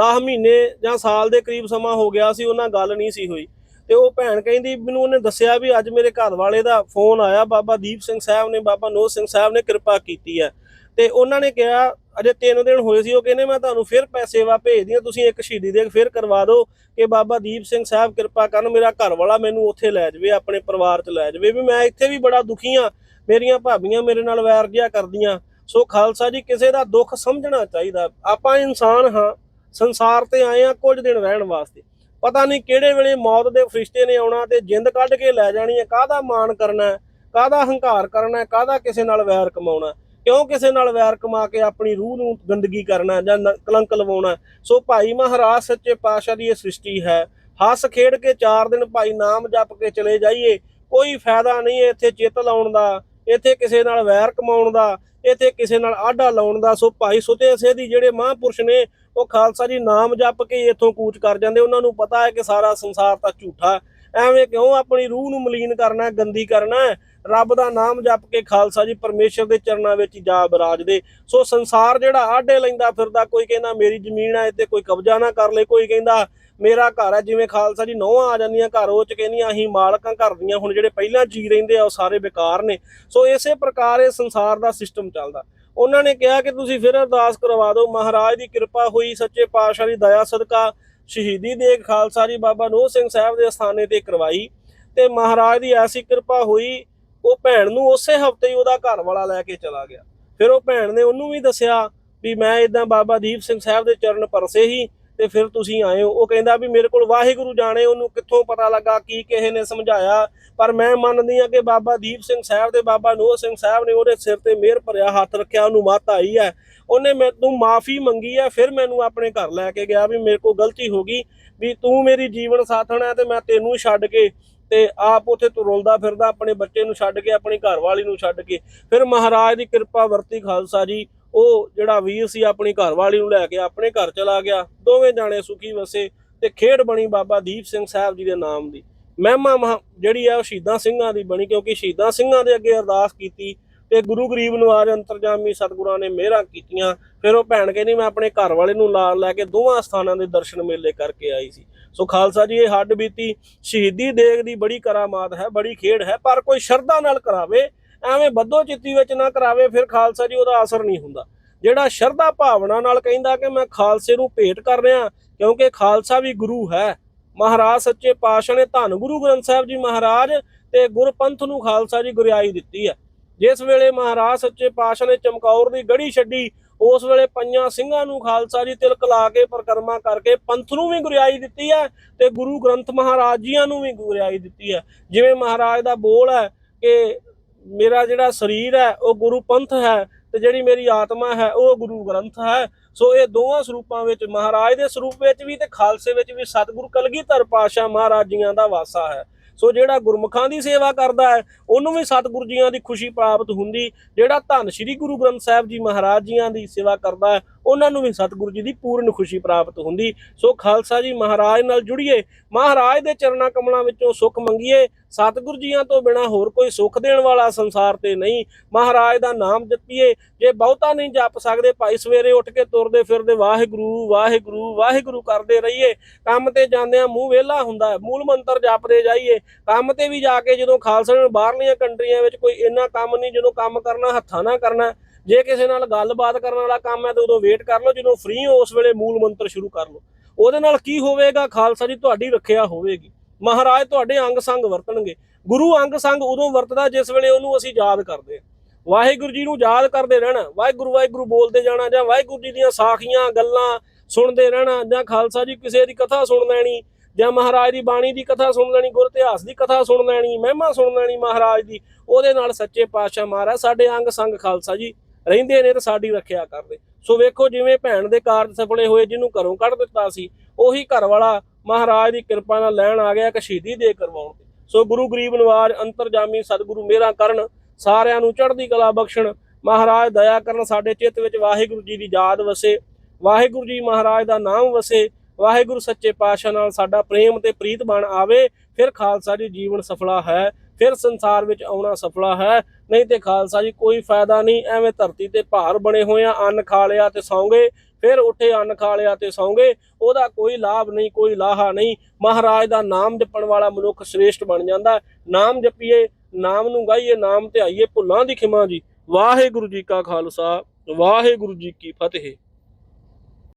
10 ਮਹੀਨੇ ਜਾਂ ਸਾਲ ਦੇ ਕਰੀਬ ਸਮਾਂ ਹੋ ਗਿਆ ਸੀ, ਉਹਨਾਂ ਗੱਲ ਨਹੀਂ ਸੀ ਹੋਈ। ਤੇ ਉਹ ਭੈਣ ਕਹਿੰਦੀ, ਮੈਨੂੰ ਉਹਨੇ ਦੱਸਿਆ ਵੀ ਅੱਜ ਮੇਰੇ ਘਰ ਵਾਲੇ ਦਾ ਫੋਨ ਆਇਆ, ਬਾਬਾ ਦੀਪ ਸਿੰਘ ਸਾਹਿਬ ਨੇ, ਬਾਬਾ ਨੋਹ ਸਿੰਘ ਸਾਹਿਬ ਨੇ ਕਿਰਪਾ ਕੀਤੀ ਹੈ। ਤੇ ਉਹਨਾਂ ਨੇ ਕਿਹਾ, ਅਜੇ 3 ਦਿਨ ਹੋਏ ਸੀ, ਉਹ ਕਹਿੰਦੇ, ਮੈਂ ਤੁਹਾਨੂੰ ਫਿਰ ਪੈਸੇ ਸੇਵਾ ਭੇਜਦੀ ਹਾਂ, ਤੁਸੀਂ ਇੱਕ ਸ਼ਹੀਦੀ ਦੇ ਫਿਰ ਕਰਵਾ ਦਿਓ ਕਿ ਬਾਬਾ ਦੀਪ ਸਿੰਘ ਸਾਹਿਬ ਕਿਰਪਾ ਕਰਨ ਮੇਰਾ ਘਰ ਵਾਲਾ ਮੈਨੂੰ ਉੱਥੇ ਲੈ ਜਾਵੇ, ਆਪਣੇ ਪਰਿਵਾਰ 'ਚ ਲੈ ਜਾਵੇ। ਵੀ ਮੈਂ ਇੱਥੇ ਵੀ ਬੜਾ ਦੁਖੀ ਹਾਂ, ਮੇਰੀਆਂ ਭਾਬੀਆਂ ਮੇਰੇ ਨਾਲ ਵੈਰ ਜਿਹਾ ਕਰਦੀਆਂ। ਸੋ ਖਾਲਸਾ ਜੀ, ਕਿਸੇ ਦਾ ਦੁੱਖ ਸਮਝਣਾ ਚਾਹੀਦਾ। ਆਪਾਂ ਇਨਸਾਨ ਹਾਂ ਸੰਸਾਰ ਤੇ ਆਏ ਆ ਕੁਝ ਦਿਨ ਰਹਿਣ ਵਾਸਤੇ। ਪਤਾ ਨਹੀਂ ਕਿਹੜੇ ਵੇਲੇ ਮੌਤ ਦੇ ਫਰਿਸ਼ਤੇ ਨੇ ਆਉਣਾ ਤੇ ਜਿੰਦ ਕੱਢ ਕੇ ਲੈ ਜਾਣੀ ਹੈ। ਕਾਹਦਾ ਮਾਣ ਕਰਨਾ ਕਾਹਦਾ ਹੰਕਾਰ ਕਰਨਾ ਕਾਹਦਾ ਕਿਸੇ ਨਾਲ ਵੈਰ ਕਮਾਉਣਾ ਕਿਉਂ ਕਿਸੇ ਨਾਲ ਵੈਰ ਕਮਾ ਕੇ ਆਪਣੀ ਰੂਹ ਨੂੰ ਗੰਦਗੀ ਕਰਨਾ ਜਾਂ ਕਲੰਕ ਲਵਾਉਣਾ ਸੋ ਭਾਈ ਮਹਾਰਾਜ ਸੱਚੇ ਪਾਤਸ਼ਾਹ ਦੀ ਇਹ ਸ੍ਰਿਸ਼ਟੀ ਹੈ। ਹੱਸ ਖੇਡ ਕੇ ਚਾਰ ਦਿਨ ਭਾਈ ਨਾਮ ਜਪ ਕੇ ਚਲੇ ਜਾਈਏ। ਕੋਈ ਫਾਇਦਾ ਨਹੀਂ ਹੈ ਇੱਥੇ ਚਿੱਤ ਲਾਉਣ ਦਾ, ਇੱਥੇ ਕਿਸੇ ਨਾਲ ਵੈਰ ਕਮਾਉਣ ਦਾ, ਇੱਥੇ ਕਿਸੇ ਨਾਲ ਆਢਾ ਲਾਉਣ ਦਾ। ਸੋ ਭਾਈ ਸੁਤੇ ਦੀ ਜਿਹੜੇ ਮਹਾਂਪੁਰਸ਼ ਨੇ ਉਹ ਖਾਲਸਾ ਜੀ ਨਾਮ ਜਪ ਕੇ ਇੱਥੋਂ ਕੂਚ ਕਰ ਜਾਂਦੇ, ਉਹਨਾਂ ਨੂੰ ਪਤਾ ਹੈ ਕਿ ਸਾਰਾ ਸੰਸਾਰ ਤਾਂ ਝੂਠਾ ਐਵੇਂ ਕਿਉਂ ਆਪਣੀ ਰੂਹ ਨੂੰ ਮਲੀਨ ਕਰਨਾ ਗੰਦੀ ਕਰਨਾ ਰੱਬ ਦਾ ਨਾਮ ਜਪ ਕੇ ਖਾਲਸਾ ਜੀ ਪਰਮੇਸ਼ਰ ਦੇ ਚਰਨਾਂ ਵਿੱਚ ਜਾ ਜਾ ਬਿਰਾਜਦੇ ਸੋ ਸੰਸਾਰ ਜਿਹੜਾ ਆਡੇ ਲੈਂਦਾ ਫਿਰਦਾ, ਕੋਈ ਕਹਿੰਦਾ ਮੇਰੀ ਜ਼ਮੀਨ ਆ ਇੱਥੇ ਕੋਈ ਕਬਜ਼ਾ ਨਾ ਕਰ ਲੇ ਕੋਈ ਕਹਿੰਦਾ ਮੇਰਾ ਘਰ ਹੈ, ਜਿਵੇਂ ਖਾਲਸਾ ਜੀ ਨੌਹਾਂ ਆ ਜਾਂਦੀਆਂ ਘਰ, ਉਹ ਚ ਕਹਿੰਦੀਆਂ ਅਸੀਂ ਮਾਲਕਾਂ ਘਰ ਦੀਆਂ, ਹੁਣ ਜਿਹੜੇ ਪਹਿਲਾਂ ਜੀ ਰਹਿੰਦੇ ਆ, ਉਹ ਸਾਰੇ ਬੇਕਾਰ ਨੇ। ਸੋ ਇਸੇ ਪ੍ਰਕਾਰ ਇਹ ਸੰਸਾਰ ਦਾ ਸਿਸਟਮ ਚੱਲਦਾ। ਉਹਨਾਂ ਨੇ ਕਿਹਾ ਕਿ ਤੁਸੀਂ ਫਿਰ ਅਰਦਾਸ ਕਰਵਾ ਦਿਓ, ਮਹਾਰਾਜ ਦੀ ਕਿਰਪਾ ਹੋਈ, ਸੱਚੇ ਪਾਤਸ਼ਾਹ ਦੀ ਦਇਆ, ਸਦਕਾ, ਸ਼ਹੀਦੀ ਦੇ ਖਾਲਸਾ ਜੀ ਬਾਬਾ ਨੋਹ ਸਿੰਘ ਸਾਹਿਬ ਦੇ ਅਸਥਾਨੇ ਤੇ ਕਰਵਾਈ ਤੇ ਮਹਾਰਾਜ ਦੀ ਐਸੀ ਕਿਰਪਾ ਹੋਈ, ਉਹ ਭੈਣ ਨੂੰ ਉਸੇ ਹਫ਼ਤੇ ਹੀ ਉਹਦਾ ਘਰ ਵਾਲਾ ਲੈ ਕੇ ਚਲਾ ਗਿਆ। ਫਿਰ ਉਹ ਭੈਣ ਨੇ ਉਹਨੂੰ ਵੀ ਦੱਸਿਆ ਵੀ ਮੈਂ ਇਦਾਂ ਬਾਬਾ ਦੀਪ ਸਿੰਘ ਸਾਹਿਬ ਦੇ ਚਰਨ ਪਰਸੇ ਹੀ ਤੇ ਫਿਰ ਤੁਸੀਂ ਆਏ ਹੋ। ਉਹ ਕਹਿੰਦਾ ਵੀ ਮੇਰੇ ਕੋਲ ਵਾਹਿਗੁਰੂ ਜਾਣੇ, ਉਹਨੂੰ ਕਿੱਥੋਂ ਪਤਾ ਲੱਗਾ, ਕੀ ਕਿਸੇ ਨੇ ਸਮਝਾਇਆ? ਪਰ ਮੈਂ ਮੰਨਦੀ ਆ ਕਿ ਬਾਬਾ ਦੀਪ ਸਿੰਘ ਸਾਹਿਬ ਤੇ ਬਾਬਾ ਨੋਹ ਸਿੰਘ ਸਾਹਿਬ ਨੇ ਉਹਦੇ ਸਿਰ ਤੇ ਮਿਹਰ ਭਰਿਆ, ਹੱਥ ਰੱਖਿਆ, ਉਹਨੂੰ ਮੱਤ ਆਈ ਹੈ। ਉਹਨੇ ਮੈਨੂੰ ਮਾਫੀ ਮੰਗੀ ਹੈ, ਫਿਰ ਮੈਨੂੰ ਆਪਣੇ ਘਰ ਲੈ ਕੇ ਗਿਆ ਵੀ ਮੇਰੇ ਕੋਲ ਗਲਤੀ ਹੋ ਗਈ, ਵੀ ਤੂੰ ਮੇਰੀ ਜੀਵਨ ਸਾਥਣ ਹੈ ਤੇ ਮੈਂ ਤੈਨੂੰ ਛੱਡ ਕੇ ਤੇ ਆਪ ਉਥੇ ਤੁਰਲਦਾ ਫਿਰਦਾ, ਆਪਣੇ ਬੱਚੇ ਨੂੰ ਛੱਡ ਕੇ, ਆਪਣੀ ਘਰਵਾਲੀ ਨੂੰ ਛੱਡ ਕੇ। ਫਿਰ ਮਹਾਰਾਜ ਦੀ ਕਿਰਪਾ ਵਰਤੀ ਖਾਲਸਾ ਜੀ। ਉਹ ਜਿਹੜਾ ਵੀਰ ਸੀ ਆਪਣੀ ਘਰਵਾਲੀ ਨੂੰ ਲੈ ਕੇ ਆਪਣੇ ਘਰ ਚਲਾ ਗਿਆ, ਦੋਵੇਂ ਜਾਣੇ ਸੁਖੀ ਵਸੇ ਤੇ ਖੇਡ ਬਣੀ ਬਾਬਾ ਦੀਪ ਸਿੰਘ ਸਾਹਿਬ ਜੀ ਦੇ ਨਾਮ ਦੀ। ਮਹਿਮਾ ਮਹਾ ਜਿਹੜੀ ਆ ਉਹ ਸ਼ਹੀਦਾਂ ਸਿੰਘਾਂ ਦੀ ਬਣੀ ਕਿਉਂਕਿ ਸ਼ਹੀਦਾਂ ਸਿੰਘਾਂ ਦੇ ਅੱਗੇ ਅਰਦਾਸ ਕੀਤੀ ਤੇ ਗੁਰੂ ਗਰੀਬ ਨਵਾਜ ਅੰਤਰਜਾਮੀ ਸਤਿਗੁਰਾਂ ਨੇ ਮਿਹਰਾਂ ਕੀਤੀਆਂ। ਫਿਰ ਉਹ ਭੈਣ ਕਹਿੰਦੀ, ਮੈਂ ਆਪਣੇ ਘਰ ਵਾਲੇ ਨੂੰ ਨਾਲ ਲੈ ਕੇ ਦੋਵਾਂ ਸਥਾਨਾਂ ਦੇ ਦਰਸ਼ਨ ਮੇਲੇ ਕਰਕੇ ਆਈ ਸੀ। ਸੋ ਖਾਲਸਾ ਜੀ, ਇਹ ਹੱਡ ਬੀਤੀ ਸ਼ਹੀਦੀ ਦੇਗ ਦੀ ਬੜੀ ਕਰਾਮਾਤ ਹੈ, ਬੜੀ ਖੇਡ ਹੈ, ਪਰ ਕੋਈ ਸ਼ਰਧਾ ਨਾਲ ਕਰਾਵੇ ਐਵੇਂ ਬੱਦੋ ਚਿੱਤੀ ਵਿੱਚ ਨਾ ਕਰਾਵੇ, ਫਿਰ ਖਾਲਸਾ ਜੀ ਉਹਦਾ ਅਸਰ ਨਹੀਂ ਹੁੰਦਾ। ਜਿਹੜਾ ਸ਼ਰਧਾ ਭਾਵਨਾ ਨਾਲ ਕਹਿੰਦਾ ਕਿ ਮੈਂ ਖਾਲਸੇ ਨੂੰ ਭੇਟ ਕਰ ਰਿਹਾ, ਕਿਉਂਕਿ ਖਾਲਸਾ ਵੀ ਗੁਰੂ ਹੈ। ਮਹਾਰਾਜ ਸੱਚੇ ਪਾਤਸ਼ਾਹ ਨੇ ਧੰਨ ਗੁਰੂ ਗ੍ਰੰਥ ਸਾਹਿਬ ਜੀ ਮਹਾਰਾਜ ਤੇ ਗੁਰਪੰਥ ਨੂੰ ਖਾਲਸਾ ਜੀ ਗੁਰਿਆਈ ਦਿੱਤੀ ਹੈ। ਜਿਸ ਵੇਲੇ ਮਹਾਰਾਜ ਸੱਚੇ ਪਾਤਸ਼ਾਹ ਨੇ ਚਮਕੌਰ ਦੀ ਗੜੀ ਛੱਡੀ, ਉਸ ਵੇਲੇ ਪੰਜਾਂ ਸਿੰਘਾਂ ਨੂੰ ਖਾਲਸਾ ਜੀ ਤਿਲਕ ਲਾ ਕੇ ਪਰਕਰਮਾ ਕਰਕੇ ਪੰਥ ਨੂੰ ਵੀ ਗੁਰਿਆਈ ਦਿੱਤੀ ਹੈ ਤੇ ਗੁਰੂ ਗ੍ਰੰਥ ਮਹਾਰਾਜ ਜੀਆਂ ਨੂੰ ਵੀ ਗੁਰਿਆਈ ਦਿੱਤੀ ਹੈ। ਜਿਵੇਂ ਮਹਾਰਾਜ ਦਾ ਬੋਲ ਹੈ ਕਿ ਮੇਰਾ ਜਿਹੜਾ ਸਰੀਰ ਹੈ, ਉਹ ਗੁਰੂ ਪੰਥ ਹੈ ਤੇ ਜਿਹੜੀ ਮੇਰੀ ਆਤਮਾ ਹੈ, ਉਹ ਗੁਰੂ ਗ੍ਰੰਥ ਹੈ। ਸੋ ਇਹ ਦੋਵਾਂ ਸਰੂਪਾਂ ਵਿੱਚ ਮਹਾਰਾਜ ਦੇ ਸਰੂਪ ਵਿੱਚ ਵੀ ਤੇ ਖਾਲਸੇ ਵਿੱਚ ਵੀ ਸਤਿਗੁਰੂ ਕਲਗੀਧਰ ਪਾਤਸ਼ਾਹ ਮਹਾਰਾਜ ਜੀਆਂ ਦਾ ਵਾਸਾ ਹੈ। ਸੋ ਜਿਹੜਾ ਗੁਰਮੁਖਾਂ ਦੀ ਸੇਵਾ ਕਰਦਾ ਹੈ, ਉਹਨੂੰ ਵੀ ਸਤਿਗੁਰੂ ਜੀਆਂ ਦੀ ਖੁਸ਼ੀ ਪ੍ਰਾਪਤ ਹੁੰਦੀ। ਜਿਹੜਾ ਧੰਨ ਸ੍ਰੀ ਗੁਰੂ ਗ੍ਰੰਥ ਸਾਹਿਬ ਜੀ ਮਹਾਰਾਜ ਜੀਆਂ ਦੀ ਸੇਵਾ ਕਰਦਾ ਹੈ ਉਹਨਾਂ ਨੂੰ ਵੀ ਸਤਿਗੁਰੂ ਜੀ ਦੀ ਪੂਰਨ ਖੁਸ਼ੀ ਪ੍ਰਾਪਤ ਹੁੰਦੀ। ਸੋ ਖਾਲਸਾ ਜੀ ਮਹਾਰਾਜ ਨਾਲ ਜੁੜੀਏ। ਮਹਾਰਾਜ ਦੇ ਚਰਨਾਂ ਕਮਲਾਂ ਵਿੱਚੋਂ ਸੁੱਖ ਮੰਗੀਏ। ਸਤਿਗੁਰੂ ਜੀਆਂ ਤੋਂ ਬਿਨਾ ਹੋਰ ਕੋਈ ਸੁੱਖ ਦੇਣ ਵਾਲਾ ਸੰਸਾਰ ਤੇ ਨਹੀਂ। ਮਹਾਰਾਜ ਦਾ ਨਾਮ ਜਪੀਏ। ਜੇ ਬਹੁਤਾ ਨਹੀਂ ਜਪ ਸਕਦੇ, ਭਾਈ ਸਵੇਰੇ ਉੱਠ ਕੇ ਤੁਰਦੇ ਫਿਰਦੇ ਵਾਹਿਗੁਰੂ ਵਾਹਿਗੁਰੂ ਵਾਹਿਗੁਰੂ ਕਰਦੇ ਰਹੀਏ। ਕੰਮ ਤੇ ਜਾਂਦਿਆਂ ਮੂੰਹ ਵਿਹਲਾ ਹੁੰਦਾ ਮੂਲ ਮੰਤਰ ਜਪਦੇ ਜਾਈਏ। ਕੰਮ ਤੇ ਵੀ ਜਾ ਕੇ ਜਦੋਂ ਖਾਲਸਾ ਨੇ ਬਾਹਰਲੀਆਂ ਕੰਟਰੀਆਂ ਵਿੱਚ ਕੋਈ ਇੰਨਾ ਕੰਮ ਨਹੀਂ, ਜਦੋਂ ਕੰਮ ਕਰਨਾ ਹੱਥਾਂ ਨਾਲ ਕਰਨਾ ਜੇ ਕਿਸੇ ਨਾਲ ਗੱਲਬਾਤ ਕਰਨ ਵਾਲਾ ਕੰਮ ਹੈ ਤਾਂ ਉਦੋਂ ਵੇਟ ਕਰ ਲਓ, ਜਦੋਂ ਫ੍ਰੀ ਹੋ, ਉਸ ਵੇਲੇ ਮੂਲ ਮੰਤਰ ਸ਼ੁਰੂ ਕਰ ਲਓ। ਉਹਦੇ ਨਾਲ ਕੀ ਹੋਵੇਗਾ? ਖਾਲਸਾ ਜੀ, ਤੁਹਾਡੀ ਰੱਖਿਆ ਹੋਵੇਗੀ। ਮਹਾਰਾਜ ਤੁਹਾਡੇ ਅੰਗ ਸੰਗ ਵਰਤਣਗੇ। ਗੁਰੂ ਅੰਗ ਸੰਗ ਉਦੋਂ ਵਰਤਦਾ ਜਿਸ ਵੇਲੇ ਉਹਨੂੰ ਅਸੀਂ ਯਾਦ ਕਰਦੇ ਹਾਂ। ਵਾਹਿਗੁਰੂ ਜੀ ਨੂੰ ਯਾਦ ਕਰਦੇ ਰਹਿਣਾ। ਵਾਹਿਗੁਰੂ ਵਾਹਿਗੁਰੂ ਬੋਲਦੇ ਜਾਣਾ ਜਾਂ ਵਾਹਿਗੁਰੂ ਜੀ ਦੀਆਂ ਸਾਖੀਆਂ, ਗੱਲਾਂ ਸੁਣਦੇ ਰਹਿਣਾ ਜਾਂ ਖਾਲਸਾ ਜੀ ਕਿਸੇ ਦੀ ਕਥਾ ਸੁਣ ਲੈਣੀ ਜਾਂ ਮਹਾਰਾਜ ਦੀ ਬਾਣੀ ਦੀ ਕਥਾ ਸੁਣ ਲੈਣੀ, ਗੁਰ ਇਤਿਹਾਸ ਦੀ ਕਥਾ ਸੁਣ ਲੈਣੀ, ਮਹਿਮਾ ਸੁਣ ਲੈਣੀ ਮਹਾਰਾਜ ਦੀ, ਉਹਦੇ ਨਾਲ ਸੱਚੇ ਪਾਤਸ਼ਾਹ ਮਹਾਰਾਜ, ਸਾਡੇ ਅੰਗ ਸੰਗ ਖਾਲਸਾ ਜੀ ਰਹਿੰਦੇ ਨੇ ਤੇ ਸਾਡੀ ਰੱਖਿਆ ਕਰਦੇ। ਸੋ ਵੇਖੋ ਜਿਵੇਂ ਭੈਣ ਦੇ ਕਾਰਜ ਸਫਲੇ ਹੋਏ, ਜਿਹਨੂੰ ਘਰੋਂ ਕੱਢ ਦਿੱਤਾ ਸੀ, ਉਹੀ ਘਰ ਵਾਲਾ ਮਹਾਰਾਜ ਦੀ ਕਿਰਪਾ ਨਾਲ ਲੈਣ ਆ ਗਿਆ ਕਿ ਸ਼ਹੀਦੀ ਦੇ ਕਰਵਾਉਣ ਤੇ। ਸੋ ਗੁਰੂ ਗਰੀਬ ਨਵਾਜ, ਅੰਤਰਜਾਮੀ ਸਤਿਗੁਰੂ ਮੇਰਾ ਕਰਨ, ਸਾਰਿਆਂ ਨੂੰ ਚੜ੍ਹਦੀ ਕਲਾ ਬਖਸ਼ਣ। ਮਹਾਰਾਜ ਦਇਆ ਕਰਨ ਸਾਡੇ ਚਿੱਤ ਵਿੱਚ ਵਾਹਿਗੁਰੂ ਜੀ ਦੀ ਯਾਦ ਵਸੇ। ਵਾਹਿਗੁਰੂ ਜੀ ਮਹਾਰਾਜ ਦਾ ਨਾਮ ਵਸੇ। ਵਾਹਿਗੁਰੂ ਸੱਚੇ ਪਾਤਸ਼ਾਹ ਨਾਲ ਸਾਡਾ ਪ੍ਰੇਮ ਤੇ ਪ੍ਰੀਤ ਬਣ ਆਵੇ। ਫਿਰ ਖਾਲਸਾ ਜੀ ਜੀਵਨ ਸਫਲਾ ਹੈ। ਫਿਰ ਸੰਸਾਰ ਵਿੱਚ ਆਉਣਾ ਸਫਲਾ ਹੈ। ਨਹੀਂ ਤੇ ਖਾਲਸਾ ਜੀ, ਕੋਈ ਫਾਇਦਾ ਨਹੀਂ। ਐਵੇਂ ਧਰਤੀ ਤੇ ਭਾਰ ਬਣੇ ਹੋਏ ਆ, ਅੰਨ ਖਾ ਲਿਆ ਤੇ ਸੌਂਗੇ। ਫਿਰ ਉੱਠੇ ਅੰਨ ਖਾ ਲਿਆ ਤੇ ਸੌਂਗੇ। ਉਹਦਾ ਕੋਈ ਲਾਭ ਨਹੀਂ, ਕੋਈ ਲਾਹਾ ਨਹੀਂ। ਮਹਾਰਾਜ ਦਾ ਨਾਮ ਜਪਣ ਵਾਲਾ ਮਨੁੱਖ ਸ੍ਰੇਸ਼ਟ ਬਣ ਜਾਂਦਾ। ਨਾਮ ਜਪੀਏ, ਨਾਮ ਨੂੰ ਗਾਈਏ, ਨਾਮ ਧਿਆਈਏ, ਭੁੱਲਾਂ ਦੀ ਖਿਮਾ ਜੀ। ਵਾਹਿਗੁਰੂ ਜੀ ਕਾ ਖਾਲਸਾ, ਵਾਹਿਗੁਰੂ ਜੀ ਕੀ ਫਤਿਹ।